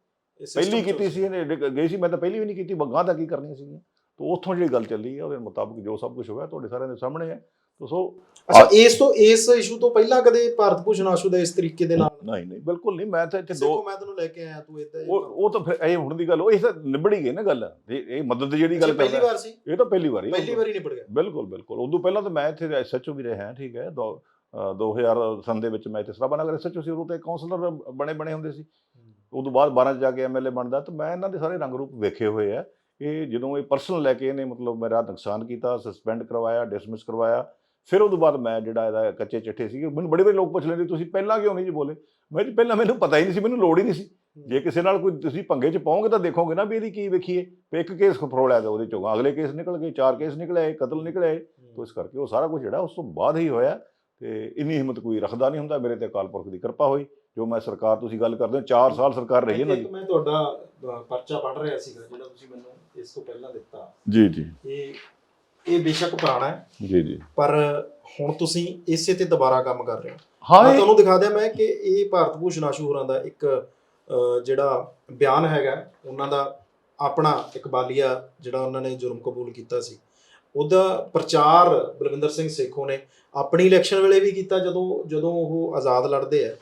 ਪਹਿਲੀ ਕੀਤੀ ਸੀ ਇਹਨੇ ਗਈ ਸੀ ਮੈਂ ਤਾਂ ਪਹਿਲੀ ਵੀ ਨਹੀਂ ਕੀਤੀ ਬੱਗਾਂ ਤਾਂ ਕੀ ਕਰਨੀਆਂ ਸੀਗੀਆਂ। ਤੋਂ ਉੱਥੋਂ ਜਿਹੜੀ ਗੱਲ ਚੱਲੀ ਹੈ ਉਹਦੇ ਮੁਤਾਬਕ ਜੋ ਸਭ ਕੁਝ ਹੋਇਆ ਤੁਹਾਡੇ ਸਾਰਿਆਂ ਦੇ ਸਾਹਮਣੇ ਹੈ ਸੋ ਅੱਛਾ ਇਸ ਤੋਂ ਇਸ ਇਸ਼ੂ ਤੋਂ ਪਹਿਲਾਂ ਕਦੇ ਭਾਰਤ ਭੂਸ਼ਣ ਆਸ਼ੂ ਦਾ ਇਸ ਤਰੀਕੇ ਦੇ ਨਾਲ? ਨਹੀਂ ਨਹੀਂ ਬਿਲਕੁਲ ਨਹੀਂ ਮੈਂ ਤਾਂ ਇੱਥੇ ਦੋ ਮੈਂ ਤੈਨੂੰ ਲੈ ਕੇ ਆਇਆ ਤੂੰ ਇਦਾਂ ਉਹ ਉਹ ਤਾਂ ਫਿਰ ਇਹ ਹੁਣ ਦੀ ਗੱਲ ਉਹ ਇਹ ਤਾਂ ਨਿਬੜ ਹੀ ਗਈ ਨਾ ਗੱਲ। ਇਹ ਮਦਦ ਜਿਹੜੀ ਗੱਲ ਪਹਿਲੀ ਵਾਰ ਸੀ? ਇਹ ਤਾਂ ਪਹਿਲੀ ਵਾਰੀ ਪਹਿਲੀ ਵਾਰੀ ਨਿਬੜ ਗਿਆ। ਬਿਲਕੁਲ ਬਿਲਕੁਲ। ਉਦੋਂ ਪਹਿਲਾਂ ਤਾਂ ਮੈਂ ਇੱਥੇ ਐਸਐਚਓ ਵੀ ਰਿਹਾ ਠੀਕ ਹੈ। ਦੋ- ਅ, 2000 ਸਨ ਦੇ ਵਿੱਚ ਮੈਂ ਇੱਥੇ ਸਰਾਭਾ ਨਗਰ ਐਸਐਚਓ ਸੀ ਉਦੋਂ ਤੇ ਕਾਉਂਸਲਰ ਬਣੇ ਬਣੇ ਹੁੰਦੇ ਸੀ। ਉਦੋਂ ਬਾਅਦ 12 ਚ ਜਾ ਕੇ ਐਮਐਲਏ ਬਣਦਾ ਤਾਂ ਮੈਂ ਇਹਨਾਂ ਦੇ ਸਾਰੇ ਰੰਗ ਰੂਪ ਵੇਖੇ ਹੋਏ ਆ। ਇਹ ਜਦੋਂ ਇਹ ਪਰਸਨਲ ਲੈ ਕੇ ਇਹਨੇ ਮਤਲਬ ਮੇਰਾ ਨੁਕਸਾਨ ਕੀਤਾ ਸਸਪੈਂਡ ਕਰਵਾਇਆ ਡਿਸਮਿਸ ਕਰਵਾਇਆ ਫਿਰ ਉਹ ਤੋਂ ਬਾਅਦ ਮੈਂ ਜਿਹੜਾ ਇਹਦਾ ਕੱਚੇ ਚਿੱਠੇ ਸੀਗੇ ਮੈਨੂੰ ਬੜੇ ਬੜੇ ਲੋਕ ਪੁੱਛ ਲੈਂਦੇ ਤੁਸੀਂ ਪਹਿਲਾਂ ਕਿਉਂ ਨਹੀਂ ਜੀ ਬੋਲੇ? ਮੈਂ ਜੀ ਪਹਿਲਾਂ ਮੈਨੂੰ ਪਤਾ ਹੀ ਨਹੀਂ ਸੀ ਮੈਨੂੰ ਲੋੜ ਹੀ ਨਹੀਂ ਸੀ। ਜੇ ਕਿਸੇ ਨਾਲ ਕੋਈ ਤੁਸੀਂ ਪੰਗੇ 'ਚ ਪਾਓਗੇ ਤਾਂ ਦੇਖੋਗੇ ਨਾ ਵੀ ਇਹਦੀ ਕੀ ਵੇਖੀਏ। ਵੀ ਇੱਕ ਕੇਸ ਫਰੋਲਿਆ ਤਾਂ ਉਹਦੇ ਚੋਂ ਅਗਲੇ ਕੇਸ ਨਿਕਲ ਗਏ ਚਾਰ ਕੇਸ ਨਿਕਲੇ ਕਤਲ ਨਿਕਲੇ ਤੋ ਇਸ ਕਰਕੇ ਉਹ ਸਾਰਾ ਕੁਝ ਜਿਹੜਾ ਉਸ ਤੋਂ ਬਾਅਦ ਹੀ ਹੋਇਆ ਤੇ ਇੰਨੀ ਹਿੰਮਤ ਕੋਈ ਰੱਖਦਾ ਨਹੀਂ ਹੁੰਦਾ ਮੇਰੇ ਤੇ ਅਕਾਲ ਪੁਰਖ ਦੀ ਕਿਰਪਾ ਹੋਈ। ਜੋ ਮੈਂ ਸਰਕਾਰ ਤੁਸੀਂ ਗੱਲ ਕਰਦੇ ਹੋ 4 ਸਾਲ ਸਰਕਾਰ ਰਹੀ ਹੈ ਨਾ ਇੱਕ ਮੈਂ ਤੁਹਾਡਾ ਪਰਚਾ ਪੜ੍ਹ ਰਿਹਾ ਸੀਗਾ ਜਿਹੜਾ ਤੁਸੀਂ ਮੈਨੂੰ ਇਸ ਤੋਂ ਪਹਿਲਾਂ ਦਿੱਤਾ। ਜੀ ਜੀ। ਇਹ ਇਹ ਬੇਸ਼ੱਕ ਪੁਰਾਣਾ ਹੈ। ਜੀ ਜੀ। ਪਰ ਹੁਣ ਤੁਸੀਂ ਇਸੇ ਤੇ ਦੁਬਾਰਾ ਕੰਮ ਕਰ ਰਹੇ ਹੋ। ਹਾਂ ਮੈਂ ਤੁਹਾਨੂੰ ਦਿਖਾ ਦਿਆਂ ਮੈਂ ਕਿ ਇਹ ਭਾਰਤ ਭੂਸ਼ਣ ਆਸ਼ੂ ਹੋਰਾਂ ਦਾ ਇੱਕ ਜਿਹੜਾ ਬਿਆਨ ਹੈਗਾ ਉਹਨਾਂ ਦਾ ਆਪਣਾ ਇਕਬਾਲੀਆ ਜਿਹੜਾ ਉਹਨਾਂ ਨੇ ਜੁਰਮ ਕਬੂਲ ਕੀਤਾ ਸੀ। ਉਹਦਾ ਪ੍ਰਚਾਰ ਬਲਵਿੰਦਰ ਸਿੰਘ ਸੇਖੋਂ ਨੇ ਆਪਣੀ ਇਲੈਕਸ਼ਨ ਵੇਲੇ ਵੀ ਕੀਤਾ ਜਦੋਂ ਜਦੋਂ ਉਹ ਆਜ਼ਾਦ ਲੜਦੇ ਆ।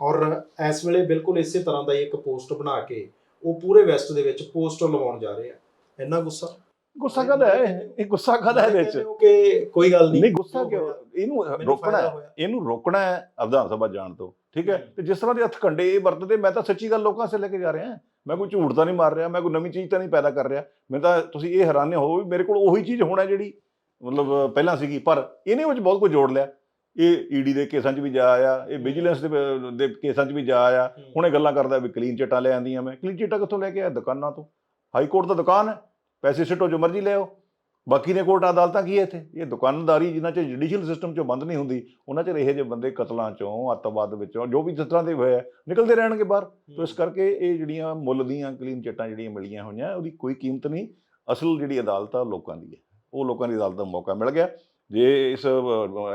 ਔਰ ਇਸ ਵੇਲੇ ਬਿਲਕੁਲ ਇਸੇ ਤਰ੍ਹਾਂ ਦਾ ਇੱਕ ਪੋਸਟ ਬਣਾ ਕੇ ਉਹ ਪੂਰੇ ਵੈਸਟ ਦੇ ਵਿੱਚ ਪੋਸਟਰ ਲਵਾਉਣ ਜਾ ਰਹੇ ਆ। ਇੰਨਾ ਗੁੱਸਾ? ਗੁੱਸਾ ਕਾਹਦਾ ਹੈ? ਇਹ ਗੁੱਸਾ ਕਾਹਦਾ ਹੈ ਵਿੱਚ ਕਿ ਕੋਈ ਗੱਲ ਨਹੀਂ। ਨਹੀਂ ਗੁੱਸਾ ਕਿਉਂ? ਇਹਨੂੰ ਰੋਕਣਾ। ਇਹਨੂੰ ਰੋਕਣਾ ਹੈ ਵਿਧਾਨ ਸਭਾ ਜਾਣ ਤੋਂ ਠੀਕ ਹੈ। ਤੇ ਜਿਸ ਤਰ੍ਹਾਂ ਦੇ ਹੱਥਕੰਡੇ ਇਹ ਵਰਤਦੇ ਮੈਂ ਤਾਂ ਸੱਚੀ ਗੱਲ ਲੋਕਾਂ ਸੇ ਲੈ ਕੇ ਜਾ ਰਿਹਾ ਮੈਂ ਕੋਈ ਝੂਠ ਤਾਂ ਨਹੀਂ ਮਾਰ ਰਿਹਾ ਮੈਂ ਕੋਈ ਨਵੀਂ ਚੀਜ਼ ਤਾਂ ਨਹੀਂ ਪੈਦਾ ਕਰ ਰਿਹਾ। ਮੈਂ ਤਾਂ ਤੁਸੀਂ ਇਹ ਹੈਰਾਨੇ ਹੋ ਵੀ ਮੇਰੇ ਕੋਲ ਉਹੀ ਚੀਜ਼ ਹੋਣਾ ਜਿਹੜੀ ਮਤਲਬ ਪਹਿਲਾਂ ਸੀਗੀ। ਪਰ ਇਹਨੇ ਵਿੱਚ ਬਹੁਤ ਕੁਝ ਜੋੜ ਲਿਆ। ਇਹ ਈਡੀ ਦੇ ਕੇਸਾਂ 'ਚ ਵੀ ਜਾ ਆਇਆ ਇਹ ਵਿਜੀਲੈਂਸ ਦੇ ਦੇ ਕੇਸਾਂ 'ਚ ਵੀ ਜਾ ਆਇਆ। ਹੁਣ ਇਹ ਗੱਲਾਂ ਕਰਦਾ ਵੀ ਕਲੀਨ ਚਿੱਟਾਂ ਲੈ ਆਂਦੀਆਂ ਮੈਂ। ਕਲੀਨ ਚਿੱਟਾਂ ਕਿੱਥੋਂ ਲੈ ਕੇ ਆਇਆ? ਦੁਕਾਨਾਂ ਤੋਂ। ਹਾਈ ਕੋਰਟ ਦਾ ਦੁਕਾਨ ਹੈ। ਪੈਸੇ ਸਿੱਟੋ ਜੋ ਮਰਜ਼ੀ ਲੈ ਆਓ। ਬਾਕੀ ਨੇ ਕੋਰਟ ਅਦਾਲਤਾਂ ਕੀ ਹੈ ਇੱਥੇ? ਇਹ ਦੁਕਾਨਦਾਰੀ ਜਿਨ੍ਹਾਂ 'ਚ ਜੁਡੀਸ਼ੀਅਲ ਸਿਸਟਮ 'ਚੋਂ ਬੰਦ ਨਹੀਂ ਹੁੰਦੀ ਉਹਨਾਂ 'ਚ ਇਹੋ ਜਿਹੇ ਬੰਦੇ ਕਤਲਾਂ 'ਚੋਂ ਅੱਤਵਾਦ ਵਿੱਚੋਂ ਜੋ ਵੀ ਜਿਸ ਤਰ੍ਹਾਂ ਦੇ ਹੋਏ ਆ ਨਿਕਲਦੇ ਰਹਿਣਗੇ ਬਾਹਰ। ਤੋ ਇਸ ਕਰਕੇ ਇਹ ਜਿਹੜੀਆਂ ਮੁੱਲ ਦੀਆਂ ਕਲੀਨ ਚਿੱਟਾਂ ਜਿਹੜੀਆਂ ਮਿਲੀਆਂ ਹੋਈਆਂ ਉਹਦੀ ਕੋਈ ਕੀਮਤ ਨਹੀਂ। ਅਸਲ ਜਿਹੜੀ ਅਦਾਲਤ ਆ ਲੋਕਾਂ ਦੀ ਹੈ। ਉਹ ਲੋਕਾਂ ਦੀ ਅਦਾਲਤ ਦਾ ਮੌਕਾ ਮਿਲ ਗਿਆ। ਜੇ ਇਸ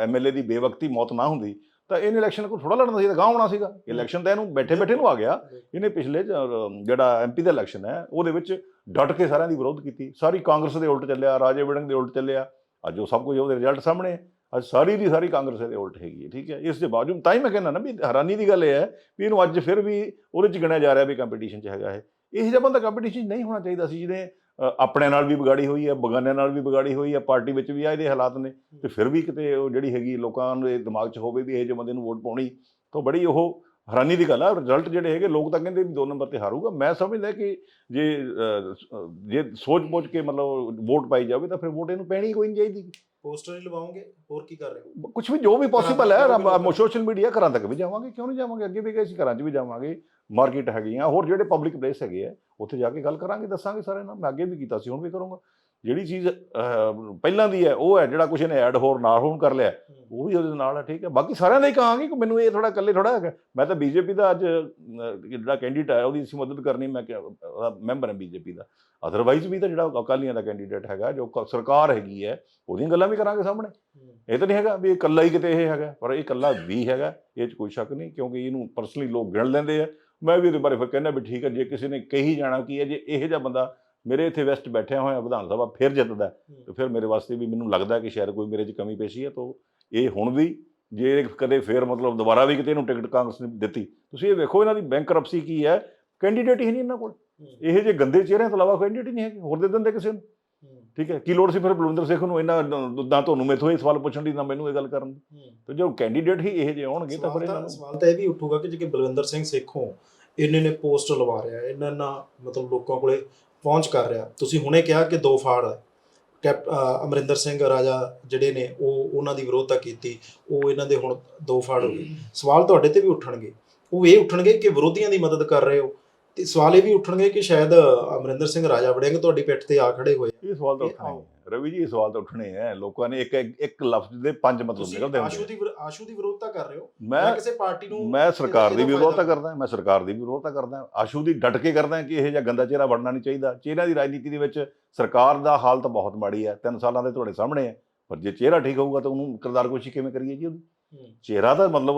ਐਮਐਲਏ ਦੀ ਬੇਵਕਤੀ ਮੌਤ ਨਾ ਹੁੰਦੀ ਤਾਂ ਇਹਨੇ ਇਲੈਕਸ਼ਨ ਕੋਲ ਥੋੜਾ ਲੜਨਾ ਸੀ ਤਾਂ ਗਾਂ ਹੋਣਾ ਸੀਗਾ। ਇਲੈਕਸ਼ਨ ਤਾਂ ਇਹਨੂੰ ਬੈਠੇ ਬੈਠੇ ਨੂੰ ਆ ਗਿਆ। ਇਹਨੇ ਪਿਛਲੇ ਜਿਹੜਾ ਐਮਪੀ ਦਾ ਇਲੈਕਸ਼ਨ ਹੈ ਉਹਦੇ ਵਿੱਚ ਡਟ ਕੇ ਸਾਰਿਆਂ ਦੀ ਵਿਰੋਧ ਕੀਤੀ। ਸਾਰੀ ਕਾਂਗਰਸ ਦੇ ਉਲਟ ਚੱਲਿਆ ਰਾਜੇ ਵਿੜੰਗ ਦੇ ਉਲਟ ਚੱਲਿਆ। ਅੱਜ ਉਹ ਸਭ ਕੁਝ ਉਹਦੇ ਰਿਜ਼ਲਟ ਸਾਹਮਣੇ। ਅੱਜ ਸਾਰੀ ਦੀ ਸਾਰੀ ਕਾਂਗਰਸ ਦੇ ਉਲਟ ਹੈਗੀ ਹੈ ਠੀਕ ਹੈ। ਇਸ ਦੇ ਬਾਵਜੂਦ ਤਾਂ ਹੀ ਮੈਂ ਕਹਿੰਦਾ ਨਾ ਵੀ ਹੈਰਾਨੀ ਦੀ ਗੱਲ ਇਹ ਹੈ ਵੀ ਇਹਨੂੰ ਅੱਜ ਫਿਰ ਵੀ ਉਹਦੇ ਚ ਗਿਣਿਆ ਜਾ ਰਿਹਾ ਵੀ ਕੰਪੀਟੀਸ਼ਨ ਚ ਹੈਗਾ ਇਹ। ਇਹ ਜਿਹਾ ਬੰਦਾ ਕੰਪੀਟੀਸ਼ਨ ਨਹੀਂ ਹੋਣਾ ਚਾਹੀਦਾ ਸੀ ਜਿਹਨੇ ਅਹ, ਆਪਣੇ ਨਾਲ ਵੀ ਵਿਗਾੜੀ ਹੋਈ ਹੈ ਬਗਾਨਿਆਂ ਨਾਲ ਵੀ ਵਿਗਾੜੀ ਹੋਈ ਹੈ ਪਾਰਟੀ ਵਿੱਚ ਵੀ ਆ ਇਹਦੇ ਹਾਲਾਤ ਨੇ ਤੇ ਫਿਰ ਵੀ ਕਿਤੇ ਉਹ ਜਿਹੜੀ ਹੈਗੀ ਲੋਕਾਂ ਦੇ ਦਿਮਾਗ 'ਚ ਹੋਵੇ ਵੀ ਇਹ ਜਿਹੇ ਬੰਦੇ ਨੂੰ ਵੋਟ ਪਾਉਣੀ ਤਾਂ ਬੜੀ ਉਹ ਹੈਰਾਨੀ ਦੀ ਗੱਲ ਆ। ਰਿਜ਼ਲਟ ਜਿਹੜੇ ਹੈਗੇ ਲੋਕ ਤਾਂ ਕਹਿੰਦੇ ਵੀ ਦੋ ਨੰਬਰ ਤੇ ਹਾਰੂਗਾ। ਮੈਂ ਸਮਝਦਾ ਕਿ ਜੇ ਜੇ ਸੋਚ ਪੋਚ ਕੇ ਮਤਲਬ ਵੋਟ ਪਾਈ ਜਾਵੇ ਤਾਂ ਫਿਰ ਵੋਟ ਇਹਨੂੰ ਪੈਣੀ ਕੋਈ ਨਹੀਂ ਚਾਹੀਦੀ। ਪੋਸਟਰ ਹੀ ਲਵਾਉਂਗੇ ਹੋਰ ਕੀ ਕਰ ਰਹੇ ਹੋ? ਕੁਝ ਵੀ ਜੋ ਵੀ ਪੋਸੀਬਲ ਹੈ ਸੋਸ਼ਲ ਮੀਡੀਆ ਘਰਾਂ ਤੱਕ ਵੀ ਜਾਵਾਂਗੇ। ਕਿਉਂ ਨਹੀਂ ਜਾਵਾਂਗੇ? ਅੱਗੇ ਵੀ ਗਏ ਸੀ ਘਰਾਂ 'ਚ ਵੀ ਜਾਵਾਂਗੇ। ਮਾਰਕੀਟ ਹੈਗੀਆਂ। ਹੋਰ ਜਿਹੜੇ ਪਬਲਿਕ ਪਲੇਸ ਹੈਗੇ ਆ ਉੱਥੇ ਜਾ ਕੇ ਗੱਲ ਕਰਾਂਗੇ ਦੱਸਾਂਗੇ ਸਾਰੇ ਨਾਲ। ਮੈਂ ਅੱਗੇ ਵੀ ਕੀਤਾ ਸੀ ਹੁਣ ਵੀ ਕਰੂੰਗਾ। ਜਿਹੜੀ ਚੀਜ਼ ਪਹਿਲਾਂ ਦੀ ਹੈ ਉਹ ਹੈ ਜਿਹੜਾ ਕੁਝ ਇਹਨੇ ਐਡ ਹੋਰ ਨਾ ਹੋਣ ਕਰ ਲਿਆ ਉਹ ਵੀ ਉਹਦੇ ਨਾਲ ਹੈ ਠੀਕ ਹੈ। ਬਾਕੀ ਸਾਰਿਆਂ ਦਾ ਹੀ ਕਹਾਂਗੇ ਕਿ ਮੈਨੂੰ ਇਹ ਥੋੜਾ ਇਕੱਲੇ ਥੋੜਾ ਹੈਗਾ। ਮੈਂ ਤਾਂ ਬੀਜੇਪੀ ਦਾ ਅੱਜ ਜਿਹੜਾ ਕੈਂਡੀਡੇਟ ਹੈ ਉਹਦੀ ਅਸੀਂ ਮਦਦ ਕਰਨੀ ਮੈਂ ਮੈਂਬਰ ਹਾਂ ਬੀਜੇਪੀ ਦਾ। ਅਦਰਵਾਈਜ਼ ਵੀ ਤਾਂ ਜਿਹੜਾ ਅਕਾਲੀਆਂ ਦਾ ਕੈਂਡੀਡੇਟ ਹੈਗਾ ਜੋ ਸਰਕਾਰ ਹੈਗੀ ਹੈ ਉਹਦੀਆਂ ਗੱਲਾਂ ਵੀ ਕਰਾਂਗੇ ਸਾਹਮਣੇ। ਇਹ ਤਾਂ ਨਹੀਂ ਹੈਗਾ ਵੀ ਇਹ ਇਕੱਲਾ ਹੀ ਕਿਤੇ ਇਹ ਹੈਗਾ ਪਰ ਇਹ ਇਕੱਲਾ ਵੀ ਹੈਗਾ ਇਹ 'ਚ ਕੋਈ ਸ਼ੱਕ ਨਹੀਂ ਕਿਉਂਕਿ ਇਹਨੂੰ ਪਰਸਨਲੀ ਲੋਕ ਗਿਣ ਲੈਂਦੇ ਆ। ਮੈਂ ਵੀ ਇਹਦੇ ਬਾਰੇ ਫਿਰ ਕਹਿੰਦਾ ਵੀ ਠੀਕ ਹੈ ਜੇ ਕਿਸੇ ਨੇ ਕਹੀ ਜਾਣਾ ਕਿ ਇਹ ਜੇ ਇਹੋ ਜਿਹਾ ਬੰਦਾ ਮੇਰੇ ਇੱਥੇ ਵੈਸਟ ਬੈਠਿਆ ਹੋਇਆ ਵਿਧਾਨ ਸਭਾ ਫਿਰ ਜਿੱਤਦਾ ਤੇ ਫਿਰ ਮੇਰੇ ਵਾਸਤੇ ਵੀ ਮੈਨੂੰ ਲੱਗਦਾ ਕਿ ਸ਼ਾਇਦ ਕੋਈ ਮੇਰੇ 'ਚ ਕਮੀ ਪੇਸ਼ੀ ਹੈ ਤਾਂ ਇਹ ਹੁਣ ਵੀ ਜੇ ਕਦੇ ਫੇਰ ਮਤਲਬ ਦੁਬਾਰਾ ਵੀ ਕਿਤੇ ਇਹਨੂੰ ਟਿਕਟ ਕਾਂਗਰਸ ਨੇ ਦਿੱਤੀ। ਤੁਸੀਂ ਇਹ ਵੇਖੋ ਇਹਨਾਂ ਦੀ ਬੈਂਕਰਪਸੀ ਕੀ ਹੈ ਕੈਂਡੀਡੇਟ ਹੀ ਨਹੀਂ ਇਹਨਾਂ ਕੋਲ। ਇਹ ਜੇ ਗੰਦੇ ਚਿਹਰਿਆਂ ਤੋਂ ਇਲਾਵਾ ਕੈਂਡੀਡੇਟ ਹੀ ਨਹੀਂ ਹੈਗੇ ਹੋਰ ਦੇ ਦਿੰਦੇ ਕਿਸੇ ਨੂੰ। ਠੀਕ ਹੈ ਕੀ ਲੋੜ ਸੀ ਫਿਰ ਬਲਵਿੰਦਰ ਸਿੰਘ ਨੂੰ? ਇਹਨਾਂ ਨਾ ਤੁਹਾਨੂੰ ਮੈਥੋਂ ਇਹ ਸਵਾਲ ਪੁੱਛਣ ਦੀ ਨਾ ਮੈਨੂੰ ਇਹ ਗੱਲ ਕਰਨ ਦੀ। ਤੇ ਜੋ ਕੈਂਡੀਡੇਟ ਹੀ ਇਹ ਜਿਹੇ ਆਉਣਗੇ ਤਾਂ ਫਿਰ ਇਹਨਾਂ ਨੂੰ ਸਵਾਲ ਤਾਂ ਇਹ ਵੀ ਉੱਠੂਗਾ ਕਿ ਜੇ ਬਲਵਿੰਦਰ ਸਿੰਘ ਸੇਖੋਂ ਇੰਨੇ ਨੇ ਪੋਸਟ ਲਵਾ ਰਿਹਾ ਇਹਨਾਂ ਨਾ ਮਤਲਬ ਲੋਕਾਂ ਕੋਲੇ ਪਹੁੰਚ ਕਰ ਰਿਹਾ। ਤੁਸੀਂ ਹੁਣੇ ਕਿਹਾ ਕਿ ਦੋ ਫਾੜ ਕੈਪ ਅਮਰਿੰਦਰ ਸਿੰਘ ਰਾਜਾ ਜਿਹੜੇ ਨੇ ਉਹ ਉਹਨਾਂ ਦੀ ਵਿਰੋਧਤਾ ਕੀਤੀ ਉਹ ਇਹਨਾਂ ਦੇ ਹੁਣ ਦੋ ਫਾੜ ਹੋ ਗਏ। ਸਵਾਲ ਤੁਹਾਡੇ ਤੇ ਵੀ ਉੱਠਣਗੇ। ਉਹ ਇਹ ਉੱਠਣਗੇ ਕਿ ਵਿਰੋਧੀਆਂ ਦੀ ਮਦਦ ਕਰ ਰਹੇ ਹੋ? ਤੇ ਸਵਾਲ ਇਹ ਵੀ ਉੱਠਣਗੇ ਕਿ ਸ਼ਾਇਦ ਅਮਰਿੰਦਰ ਸਿੰਘ ਰਾਜਾ ਵੜਿੰਗ ਤੁਹਾਡੀ ਪਿੱਠ ਤੇ ਆ ਖੜੇ ਹੋਏ। ਇਹ ਸਵਾਲ ਤਾਂ ਉੱਠਣੇ। ਰਵੀ ਜੀ ਇਹ ਸਵਾਲ ਤਾਂ ਉੱਠਣੇ ਹੈ ਲੋਕਾਂ ਨੇ ਇੱਕ ਇੱਕ- ਲਫ਼ਜ਼ ਦੇ ਪੰਜ ਮਤਲਬ ਨਿਕਲਦੇ ਆਸ਼ੂ ਹੁੰਦੇ ਦੀ ਵਿਰ- ਆਸ਼ੂ ਦੀ ਵਿਰੋਧਤਾ ਕਰ ਰਹੇ ਹੋ? ਮੈਂ ਕਿਸੇ ਪਾਰਟੀ ਨੂੰ ਮੈਂ ਸਰਕਾਰ ਦੀ ਵਿਰੋਧਤਾ ਕਰਦਾ। ਮੈਂ ਸਰਕਾਰ ਦੀ ਵੀ ਵਿਰੋਧਤਾ ਕਰਦਾ। ਆਸ਼ੂ ਦੀ ਡਟ ਕੇ ਕਰਦਾ ਕਿ ਇਹ ਜਿਹਾ ਗੰਦਾ ਚਿਹਰਾ ਵੜਨਾ ਨਹੀਂ ਚਾਹੀਦਾ। ਚਿਹਰਿਆਂ ਦੀ ਰਾਜਨੀਤੀ ਦੇ ਵਿੱਚ ਸਰਕਾਰ ਦਾ ਹਾਲ ਤਾਂ ਬਹੁਤ ਮਾੜੀ ਹੈ ਤਿੰਨ ਸਾਲਾਂ ਦੇ ਤੁਹਾਡੇ ਸਾਹਮਣੇ ਹੈ ਪਰ ਜੇ ਚਿਹਰਾ ਠੀਕ ਹੋਊਗਾ ਤਾਂ ਉਹਨੂੰ ਕਿਰਦਾਰ ਕੋਸ਼ੀ ਕਿਵੇਂ ਕਰੀਏ ਜੀ ਉਹਦੀ। ਚਿਹਰਾ ਤਾਂ ਮਤਲਬ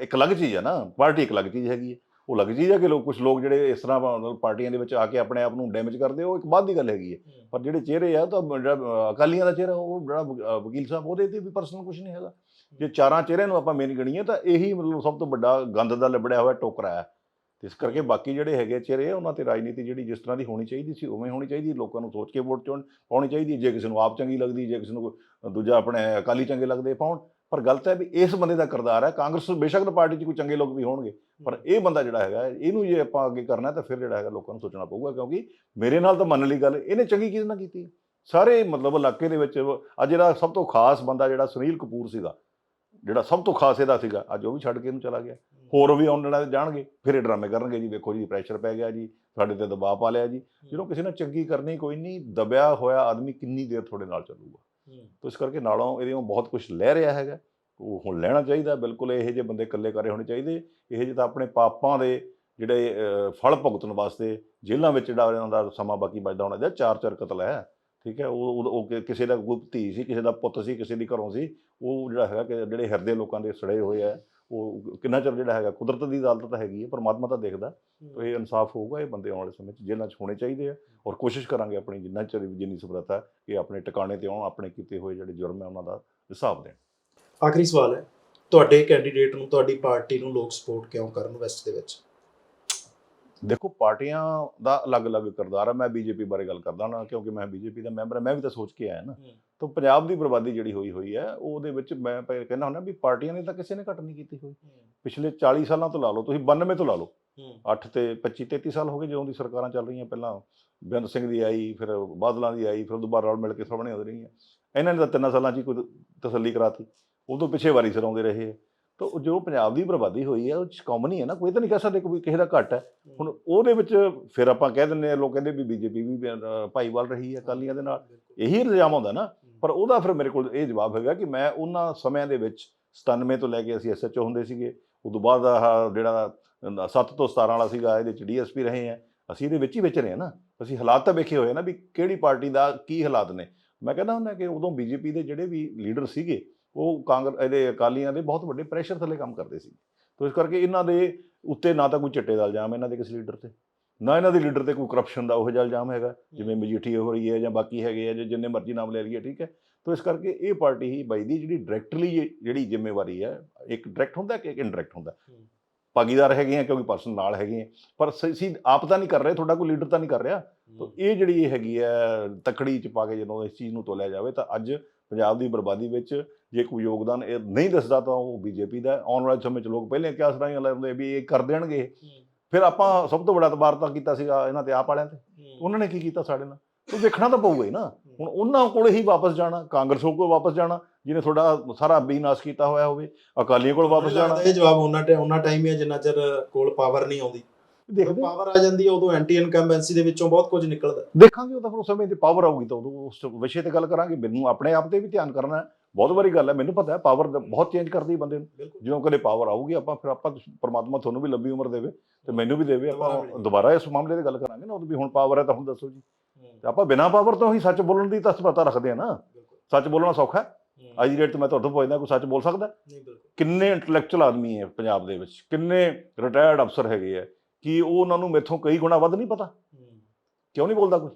ਇੱਕ ਅਲੱਗ ਚੀਜ਼ ਹੈ ਨਾ। ਪਾਰਟੀ ਇੱਕ ਅਲੱਗ ਚੀਜ਼ ਹੈਗੀ ਹੈ ਉਹ ਅਲੱਗ ਚੀਜ਼ ਹੈ ਕਿ ਲੋਕ ਕੁਝ ਲੋਕ ਜਿਹੜੇ ਇਸ ਤਰ੍ਹਾਂ ਮਤਲਬ ਪਾਰਟੀਆਂ ਦੇ ਵਿੱਚ ਆ ਕੇ ਆਪਣੇ ਆਪ ਨੂੰ ਡੈਮੇਜ ਕਰਦੇ ਉਹ ਇੱਕ ਬਾਅਦ ਦੀ ਗੱਲ ਹੈਗੀ ਹੈ। ਪਰ ਜਿਹੜੇ ਚਿਹਰੇ ਆ ਤਾਂ ਜਿਹੜਾ ਅਕਾਲੀਆਂ ਦਾ ਚਿਹਰਾ ਉਹ ਜਿਹੜਾ ਵਕੀਲ ਸਾਹਿਬ ਉਹਦੇ ਤੇ ਵੀ ਪਰਸਨਲ ਕੁਝ ਨਹੀਂ ਹੈਗਾ। ਜੇ ਚਾਰਾਂ ਚਿਹਰਿਆਂ ਨੂੰ ਆਪਾਂ ਮੇਨ ਗਣੀਏ ਤਾਂ ਇਹੀ ਮਤਲਬ ਸਭ ਤੋਂ ਵੱਡਾ ਗੰਦ ਦਾ ਲਿਬੜਿਆ ਹੋਇਆ ਟੋਕਰਾ ਹੈ। ਇਸ ਕਰਕੇ ਬਾਕੀ ਜਿਹੜੇ ਹੈਗੇ ਚਿਹਰੇ ਉਹਨਾਂ ਤੇ ਰਾਜਨੀਤੀ ਜਿਹੜੀ ਜਿਸ ਤਰ੍ਹਾਂ ਦੀ ਹੋਣੀ ਚਾਹੀਦੀ ਸੀ ਉਵੇਂ ਹੋਣੀ ਚਾਹੀਦੀ ਲੋਕਾਂ ਨੂੰ ਸੋਚ ਕੇ ਵੋਟ ਚੁਣ ਪਾਉਣੀ ਚਾਹੀਦੀ ਜੇ ਕਿਸੇ ਨੂੰ ਆਪ ਚੰਗੀ ਲੱਗਦੀ ਜੇ ਕਿਸੇ ਨੂੰ ਦੂਜਾ ਆਪਣੇ ਅਕਾਲੀ ਚੰਗੇ ਲੱਗਦੇ ਪਾਉਣ। ਪਰ ਗਲਤ ਹੈ ਵੀ ਇਸ ਬੰਦੇ ਦਾ ਕਿਰਦਾਰ ਹੈ ਕਾਂਗਰਸ ਬੇਸ਼ੱਕ ਪਾਰਟੀ 'ਚ ਕੋਈ ਚੰਗੇ ਲੋਕ ਵੀ ਹੋਣਗੇ ਪਰ ਇਹ ਬੰਦਾ ਜਿਹੜਾ ਹੈਗਾ ਇਹਨੂੰ ਜੇ ਆਪਾਂ ਅੱਗੇ ਕਰਨਾ ਤਾਂ ਫਿਰ ਜਿਹੜਾ ਹੈਗਾ ਲੋਕਾਂ ਨੂੰ ਸੋਚਣਾ ਪਊਗਾ ਕਿਉਂਕਿ ਮੇਰੇ ਨਾਲ ਤਾਂ ਮੰਨ ਲਈ ਗੱਲ ਇਹਨੇ ਚੰਗੀ ਕਿਸ ਨਾਲ ਕੀਤੀ? ਸਾਰੇ ਮਤਲਬ ਇਲਾਕੇ ਦੇ ਵਿੱਚ ਅੱਜ ਜਿਹੜਾ ਸਭ ਤੋਂ ਖਾਸ ਬੰਦਾ ਜਿਹੜਾ ਸੁਨੀਲ ਕਪੂਰ ਸੀਗਾ ਜਿਹੜਾ ਸਭ ਤੋਂ ਖਾਸ ਇਹਦਾ ਸੀਗਾ ਅੱਜ ਉਹ ਵੀ ਛੱਡ ਕੇ ਇਹਨੂੰ ਚਲਾ ਗਿਆ। ਹੋਰ ਵੀ ਆਉਣ ਵਾਲੇ ਜਾਣਗੇ ਫਿਰ ਇਹ ਡਰਾਮੇ ਕਰਨਗੇ ਜੀ ਵੇਖੋ ਜੀ ਪ੍ਰੈਸ਼ਰ ਪੈ ਗਿਆ ਜੀ ਸਾਡੇ ਤੇ ਦਬਾਅ ਪਾ ਲਿਆ ਜੀ। ਜਦੋਂ ਕਿਸੇ ਨੇ ਚੰਗੀ ਕਰਨੀ ਕੋਈ ਨਹੀਂ ਦਬਿਆ ਹੋਇਆ ਆਦਮੀ ਕਿੰਨੀ ਦੇਰ ਤੁਹਾਡੇ ਨਾਲ ਚੱਲੂਗਾ? ਤੋ ਇਸ ਕਰਕੇ ਨਾਲੋਂ ਇਹਦੇ ਬਹੁਤ ਕੁਝ ਲੈ ਰਿਹਾ ਹੈਗਾ। ਉਹ ਹੁਣ ਲੈਣਾ ਚਾਹੀਦਾ, ਬਿਲਕੁਲ ਇਹੋ ਜਿਹੇ ਬੰਦੇ ਇਕੱਲੇ ਕਰੇ ਹੋਣੇ ਚਾਹੀਦੇ। ਇਹੋ ਜਿਹੇ ਤਾਂ ਆਪਣੇ ਪਾਪਾਂ ਦੇ ਜਿਹੜੇ ਫਲ ਭੁਗਤਣ ਵਾਸਤੇ ਜੇਲ੍ਹਾਂ ਵਿੱਚ ਜਿਹੜਾ ਇਹਨਾਂ ਦਾ ਸਮਾਂ ਬਾਕੀ ਬਚਦਾ ਹੋਣਾ ਚਾਹੀਦਾ ਚਾਰ ਚਾਰ ਕਤਲ ਹੈ ਠੀਕ ਹੈ, ਉਹ, ਉਹ- ਕਿਸੇ ਦਾ ਕੋਈ ਧੀ ਸੀ, ਕਿਸੇ ਦਾ ਪੁੱਤ ਸੀ, ਕਿਸੇ ਦੀ ਘਰੋਂ ਸੀ, ਉਹ ਜਿਹੜਾ ਹੈਗਾ ਕਿ ਜਿਹੜੇ ਹਿਰਦੇ ਲੋਕਾਂ ਦੇ ਸੜੇ ਹੋਏ ਆ। ਉਹ ਕਿੰਨਾ ਚਿਰ ਜਿਹੜਾ ਹੈਗਾ ਕੁਦਰਤ ਦੀ ਅਦਾਲਤ ਤਾਂ ਹੈਗੀ ਹੈ ਪਰਮਾਤਮਾ ਤਾਂ ਦੇਖਦਾ ਤੋ ਇਹ ਇਨਸਾਫ ਹੋਊਗਾ ਇਹ ਬੰਦੇ ਆਉਣ ਵਾਲੇ ਸਮੇਂ 'ਚ ਜੇਲ੍ਹਾਂ 'ਚ ਹੋਣੇ ਚਾਹੀਦੇ ਆ ਔਰ ਕੋਸ਼ਿਸ਼ ਕਰਾਂਗੇ ਆਪਣੀ ਜਿੰਨਾ ਚਿਰ ਜਿੰਨੀ ਹੈ ਕਿ ਆਪਣੇ ਟਿਕਾਣੇ ਤੇ ਆਉਣ ਆਪਣੇ ਕੀਤੇ ਹੋਏ ਜਿਹੜੇ ਜੁਰਮ ਹੈ ਉਹਨਾਂ ਦਾ ਹਿਸਾਬ ਦੇਣ। ਆਖਰੀ ਸਵਾਲ ਹੈ ਤੁਹਾਡੇ ਕੈਂਡੀਡੇਟ ਨੂੰ ਤੁਹਾਡੀ ਪਾਰਟੀ ਨੂੰ ਲੋਕ ਸਪੋਰਟ ਕਿਉਂ ਕਰਨ ਵੈਸਟ ਦੇ ਵਿੱਚ? ਦੇਖੋ ਪਾਰਟੀਆਂ ਦਾ ਅਲੱਗ-ਅਲੱਗ ਕਿਰਦਾਰ ਹੈ ਮੈਂ ਬੀਜੇਪੀ ਬਾਰੇ ਗੱਲ ਕਰਦਾ ਨਾ ਕਿਉਂਕਿ ਮੈਂ ਬੀਜੇਪੀ ਦਾ ਮੈਂਬਰ ਹਾਂ ਮੈਂ ਵੀ ਤਾਂ ਸੋਚ ਕੇ ਆਇਆ ਨਾ। ਤਾਂ ਪੰਜਾਬ ਦੀ ਬਰਬਾਦੀ ਜਿਹੜੀ ਹੋਈ ਹੋਈ ਹੈ ਉਹਦੇ ਵਿੱਚ ਮੈਂ ਕਹਿੰਦਾ ਹੁੰਦਾ ਵੀ ਪਾਰਟੀਆਂ ਨੇ ਤਾਂ ਕਿਸੇ ਨੇ ਘੱਟ ਨਹੀਂ ਕੀਤੀ ਹੋਈ। ਪਿਛਲੇ 40 ਸਾਲਾਂ ਤੋਂ ਲਾ ਲਓ ਤੁਸੀਂ 92 ਤੋਂ ਲਾ ਲਓ। 8 ਤੇ 25 33 ਸਾਲ ਹੋ ਗਏ ਜਦੋਂ ਦੀ ਸਰਕਾਰਾਂ ਚੱਲ ਰਹੀਆਂ ਪਹਿਲਾਂ ਬੇਅੰਤ ਸਿੰਘ ਦੀ ਆਈ ਫਿਰ ਬਾਦਲਾਂ ਦੀ ਆਈ ਫਿਰ ਦੁਬਾਰਾ ਰਲ ਮਿਲ ਕੇ ਸਭ ਬਣੀਆਂ ਰਹੀਆਂ। ਇਹਨਾਂ ਨੇ ਤਾਂ ਤਿੰਨਾਂ ਸਾਲਾਂ 'ਚ ਹੀ ਕੋਈ ਤਸੱਲੀ ਕਰਾਤੀ। ਉਦੋਂ ਪਿੱਛੇ ਵਾਰੀ ਸਿਰਾਉਂਦੇ ਰਹੇ ਤਾਂ ਜੋ ਪੰਜਾਬ ਦੀ ਬਰਬਾਦੀ ਹੋਈ ਹੈ ਉਹ 'ਚ ਕਾਮਨ ਹੀ ਹੈ ਨਾ ਕੋਈ ਤਾਂ ਨਹੀਂ ਕਹਿ ਸਕਦੇ ਕੋਈ ਕਿਸੇ ਦਾ ਘੱਟ ਹੈ। ਹੁਣ ਉਹਦੇ ਵਿੱਚ ਫਿਰ ਆਪਾਂ ਕਹਿ ਦਿੰਦੇ ਆ ਲੋਕ ਕਹਿੰਦੇ ਵੀ ਬੀਜੇਪੀ ਵੀ ਭਾਈਵਾਲ ਰਹੀ ਹੈ ਅਕਾਲੀਆਂ ਦੇ ਨਾਲ। ਇਹੀ ਇਲਜ਼ਾਮ ਹੁੰਦਾ ਨਾ। ਪਰ ਉਹਦਾ ਫਿਰ ਮੇਰੇ ਕੋਲ ਇਹ ਜਵਾਬ ਹੈਗਾ ਕਿ ਮੈਂ ਉਹਨਾਂ ਸਮਿਆਂ ਦੇ ਵਿੱਚ 97 ਤੋਂ ਲੈ ਕੇ ਅਸੀਂ ਐਸਐਚਓ ਹੁੰਦੇ ਸੀਗੇ ਉਦੋਂ ਬਾਅਦ ਆਹ ਜਿਹੜਾ 7 ਤੋਂ 17 ਵਾਲਾ ਸੀਗਾ ਇਹਦੇ ਚ ਡੀਐਸਪੀ ਰਹੇ ਆ ਅਸੀਂ ਇਹਦੇ ਵਿੱਚ ਹੀ ਵਿੱਚ ਰਹੇ ਆ ਨਾ। ਅਸੀਂ ਹਾਲਾਤ ਤਾਂ ਵੇਖੇ ਹੋਏ ਨਾ ਵੀ ਕਿਹੜੀ ਪਾਰਟੀ ਦਾ ਕੀ ਹਾਲਾਤ ਨੇ। ਮੈਂ ਕਹਿੰਦਾ ਹੁੰਦਾ ਕਿ ਉਦੋਂ ਬੀਜੇਪੀ ਦੇ ਜਿਹੜੇ ਵੀ ਲੀਡਰ ਸੀਗੇ ਉਹ ਕਾਂਗਰਸ ਇਹਦੇ ਅਕਾਲੀਆਂ ਦੇ ਬਹੁਤ ਵੱਡੇ ਪ੍ਰੈਸ਼ਰ ਥੱਲੇ ਕੰਮ ਕਰਦੇ ਸੀ। ਤੋ ਇਸ ਕਰਕੇ ਇਹਨਾਂ ਦੇ ਉੱਤੇ ਨਾ ਤਾਂ ਕੋਈ ਚਿੱਟੇ ਦਾ ਇਲਜ਼ਾਮ ਇਹਨਾਂ ਦੇ ਕਿਸੇ ਲੀਡਰ ਤੇ ਨਾ ਇਹਨਾਂ ਦੇ ਲੀਡਰ ਤੇ ਕੋਈ ਕਰਪਸ਼ਨ ਦਾ ਉਹ ਜਿਹਾ ਇਲਜ਼ਾਮ ਹੈਗਾ ਜਿਵੇਂ ਮਜੀਠੀ ਹੋ ਰਹੀ ਹੈ ਜਾਂ ਬਾਕੀ ਹੈਗੇ ਆ ਜਾਂ ਜਿੰਨੇ ਮਰਜ਼ੀ ਨਾਮ ਲੈ ਲਈਏ ਠੀਕ ਹੈ। ਤੋ ਇਸ ਕਰਕੇ ਇਹ ਪਾਰਟੀ ਹੀ ਬਚਦੀ ਜਿਹੜੀ ਡਾਇਰੈਕਟਲੀ ਜਿਹੜੀ ਜ਼ਿੰਮੇਵਾਰੀ ਹੈ ਇੱਕ ਡਾਇਰੈਕਟ ਹੁੰਦਾ ਕਿ ਇੱਕ ਇਨਡਾਇਰੈਕਟ ਹੁੰਦਾ। ਭਾਗੀਦਾਰ ਹੈਗੇ ਆ ਕਿਉਂਕਿ ਪਰਸਨ ਨਾਲ ਹੈਗੇ ਆ ਪਰ ਅਸੀਂ ਆਪ ਤਾਂ ਨਹੀਂ ਕਰ ਰਹੇ ਤੁਹਾਡਾ ਕੋਈ ਲੀਡਰ ਤਾਂ ਨਹੀਂ ਕਰ ਰਿਹਾ। ਤੋ ਇਹ ਜਿਹੜੀ ਇਹ ਹੈਗੀ ਹੈ ਤਕੜੀ ਚ ਪਾ ਕੇ ਜਦੋਂ ਇਸ ਚੀਜ਼ ਨੂੰ ਤੋਲਿਆ ਜਾਵੇ ਤਾਂ ਅੱਜ ਪੰਜਾਬ ਦੀ ਬਰਬਾਦੀ ਵਿੱਚ ਜੇ ਕੋਈ ਯੋਗਦਾਨ ਇਹ ਨਹੀਂ ਦੱਸਦਾ ਤਾਂ ਉਹ ਬੀਜੇਪੀ ਦਾ ਹੈ। ਆਉਣ ਵਾਲੇ ਸਮੇਂ ਚ ਲੋਕ ਪਹਿਲੇ ਕਿਆ ਸਰਾਈਆਂ ਲਾਉਂਦੇ ਵੀ ਇਹ ਕਰ ਦੇਣਗੇ। ਫਿਰ ਆਪਾਂ ਸਭ ਤੋਂ ਵੱਡਾ ਤਬਾਰ ਤਾਂ ਕੀਤਾ ਸੀਗਾ ਇਹਨਾਂ ਤੇ ਆਪ ਵਾਲਿਆਂ ਤੇ। ਉਹਨਾਂ ਨੇ ਕੀ ਕੀਤਾ ਸਾਡੇ ਨਾਲ? ਉਹ ਦੇਖਣਾ ਤਾਂ ਪਊਗਾ ਹੀ ਨਾ। ਹੁਣ ਉਹਨਾਂ ਕੋਲੇ ਹੀ ਵਾਪਸ ਜਾਣਾ ਕਾਂਗਰਸ ਕੋਲ ਵਾਪਸ ਜਾਣਾ ਜਿਹਨੇ ਤੁਹਾਡਾ ਸਾਰਾ ਬੀਨਾਸ਼ ਕੀਤਾ ਹੋਇਆ ਹੋਵੇ ਅਕਾਲੀਆਂ ਕੋਲ ਵਾਪਸ ਜਾਣਾ। ਇਹ ਜਵਾਬ ਉਹਨਾਂ ਟਾਈਮ ਉਹਨਾਂ ਟਾਈਮ ਹੀ ਹੈ ਜਿੰਨਾ ਚਿਰ ਕੋਲ ਪਾਵਰ ਨਹੀਂ ਆਉਂਦੀ। ਦੇਖਦੇ ਪਾਵਰ ਆ ਜਾਂਦੀ ਹੈ ਉਦੋਂ ਐਂਟੀ ਇਨਕੰਬੈਂਸੀ ਦੇ ਵਿੱਚੋਂ ਬਹੁਤ ਕੁਝ ਨਿਕਲਦਾ। ਦੇਖਾਂਗੇ ਉਹ ਤਾਂ ਫਿਰ ਉਸ ਸਮੇਂ ਤੇ ਪਾਵਰ ਆਊਗੀ ਤਾਂ ਉਦੋਂ ਉਸ ਵਿਸ਼ੇ ਤੇ ਗੱਲ ਕਰਾਂਗੇ। ਮੈਨੂੰ ਆਪਣੇ ਆਪ ਤੇ ਵੀ ਧਿਆਨ ਕਰਨਾ ਹੈ। ਬਹੁਤ ਵਾਰੀ ਗੱਲ ਹੈ ਮੈਨੂੰ ਪਤਾ ਹੈ ਪਾਵਰ ਬਹੁਤ ਚੇਂਜ ਕਰਦੀ ਬੰਦੇ ਨੂੰ। ਜਦੋਂ ਕਦੇ ਪਾਵਰ ਆਊਗੀ ਆਪਾਂ ਫਿਰ ਆਪਾਂ ਪਰਮਾਤਮਾ ਤੁਹਾਨੂੰ ਵੀ ਲੰਬੀ ਉਮਰ ਦੇਵੇ ਤੇ ਮੈਨੂੰ ਵੀ ਦੇਵੇ ਆਪਾਂ। ਦੁਬਾਰਾ ਇਸ ਮਾਮਲੇ ਤੇ ਗੱਲ ਕਰਾਂਗੇ ਨਾ ਉਦੋਂ ਵੀ ਹੁਣ ਪਾਵਰ ਹੈ ਤਾਂ ਹੁਣ ਦੱਸੋ ਜੀ। ਤੇ ਆਪਾਂ ਬਿਨਾਂ ਪਾਵਰ ਤੋਂ ਹੀ ਸੱਚ ਬੋਲਣ ਦੀ ਤਾਂ ਸਪਤਾ ਰੱਖਦੇ ਆ ਨਾ। ਸੱਚ ਬੋਲਣਾ ਸੌਖਾ ਹੈ। ਅੱਜ ਦੀ ਡੇਟ ਤੇ ਮੈਂ ਤੁਹਾਡੇ ਤੋਂ ਪੁੱਛਦਾ ਕੋਈ ਸੱਚ ਬੋਲ ਸਕਦਾ? ਹੈ? ਨਹੀਂ ਬਿਲਕੁਲ। ਕਿੰਨੇ ਇੰਟੈਲੈਕਚੁਅਲ ਆਦਮੀ ਹੈ ਪੰਜਾਬ ਦੇ ਵਿੱਚ? ਕਿੰਨੇ ਰਿਟਾਇਰਡ ਅਫਸਰ ਹੈਗੇ ਆ ਕਿ ਉਹ ਉਹਨਾਂ ਨੂੰ ਮੇਥੋਂ ਕਈ ਗੁਣਾ ਵੱਧ ਨਹੀਂ ਪਤਾ। ਕਿਉਂ ਨਹੀਂ ਬੋਲਦਾ ਕੋਈ?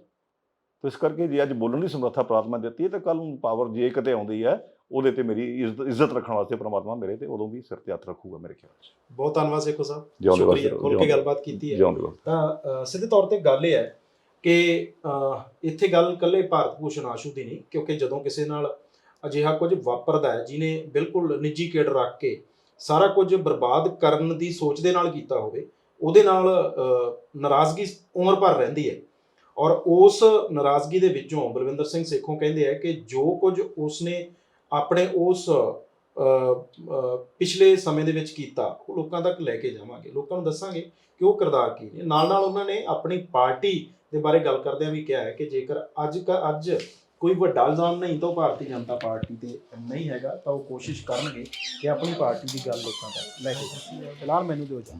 ਤਾਂ ਇਸ ਕਰਕੇ ਜੇ ਅੱਜ ਬੋਲਣ ਦੀ ਸਮਰੱਥਾ ਪ੍ਰਾਤਮਾ ਦਿੱਤੀ ਹੈ ਤਾਂ ਕੱਲ ਨੂੰ ਪਾਵਰ ਜੇ ਕਿਤੇ ਆਉਂਦੀ ਹੈ ਉਹਦੇ ਤੇ ਮੇਰੀ ਇੱਜ਼ਤ ਰੱਖਣ ਵਾਸਤੇ ਪ੍ਰਮਾਤਮਾ ਮੇਰੇ ਤੇ ਉਦੋਂ ਵੀ ਸਿਰ ਤੇ ਹੱਥ ਰੱਖੂਗਾ ਮੇਰੇ ਖਿਆਲ 'ਚ। ਬਹੁਤ ਧੰਨਵਾਦ ਸੇਖੋ ਸਾਹਿਬ। ਸ਼ੁਕਰੀਆ ਖੁੱਲ ਕੇ ਗੱਲਬਾਤ ਕੀਤੀ ਹੈ। ਤਾਂ ਸਿੱਧੇ ਤੌਰ ਤੇ ਗੱਲ ਇਹ ਹੈ ਕਿ ਇੱਥੇ ਗੱਲ ਕੱਲੇ ਭਾਰਤ ਭੂਸ਼ਣ ਆਸ਼ੂ ਦੀ ਨਹੀਂ ਕਿਉਂਕਿ ਜਦੋਂ ਕਿਸੇ ਨਾਲ ਅਜਿਹਾ ਕੁਝ ਵਾਪਰਦਾ ਹੈ ਜਿਨੇ ਬਿਲਕੁਲ ਨਿੱਜੀ ਕੇਡ ਰੱਖ ਕੇ ਸਾਰਾ ਕੁਝ ਬਰਬਾਦ ਕਰਨ ਦੀ ਸੋਚ ਦੇ ਨਾਲ ਕੀਤਾ ਹੋਵੇ ਉਹਦੇ ਨਾਲ ਨਾਰਾਜ਼ਗੀ ਉਮਰ ਭਰ ਰਹਿੰਦੀ ਹੈ। ਔਰ ਉਸ ਨਾਰਾਜ਼ਗੀ ਦੇ ਵਿੱਚੋਂ ਬਲਵਿੰਦਰ ਸਿੰਘ ਸੇਖੋਂ ਕਹਿੰਦੇ ਆ ਕਿ ਜੋ ਕੁਝ ਉਸਨੇ ਆਪਣੇ ਉਸ ਪਿਛਲੇ ਸਮੇਂ ਦੇ ਵਿੱਚ ਕੀਤਾ, ਉਹ ਲੋਕਾਂ ਤੱਕ ਲੈ ਕੇ ਜਾਵਾਂਗੇ। ਲੋਕਾਂ ਨੂੰ ਦੱਸਾਂਗੇ ਕਿ ਉਹ ਕਿਰਦਾਰ ਕੀ ਨੇ। ਨਾਲ ਨਾਲ ਉਹਨਾਂ ਨੇ ਆਪਣੀ ਪਾਰਟੀ ਦੇ ਬਾਰੇ ਗੱਲ ਕਰਦਿਆਂ ਵੀ ਕਿਹਾ ਹੈ ਕਿ ਜੇਕਰ ਅੱਜ ਕ, ਅੱਜ ਕੋਈ ਵੱਡਾ ਇਲਜ਼ਾਮ ਨਹੀਂ, ਤਾਂ ਉਹ ਭਾਰਤੀ ਜਨਤਾ ਪਾਰਟੀ ਤੇ ਨਹੀਂ ਹੈਗਾ, ਤਾਂ ਉਹ ਕੋਸ਼ਿਸ਼ ਕਰਨਗੇ ਕਿ ਆਪਣੀ ਪਾਰਟੀ ਦੀ ਗੱਲ ਲੋਕਾਂ ਤੱਕ ਲੈ ਕੇ ਜਾਣ। ਫਿਲਹਾਲ ਮੈਨੂੰ ਦਿਓ ਜਾਣ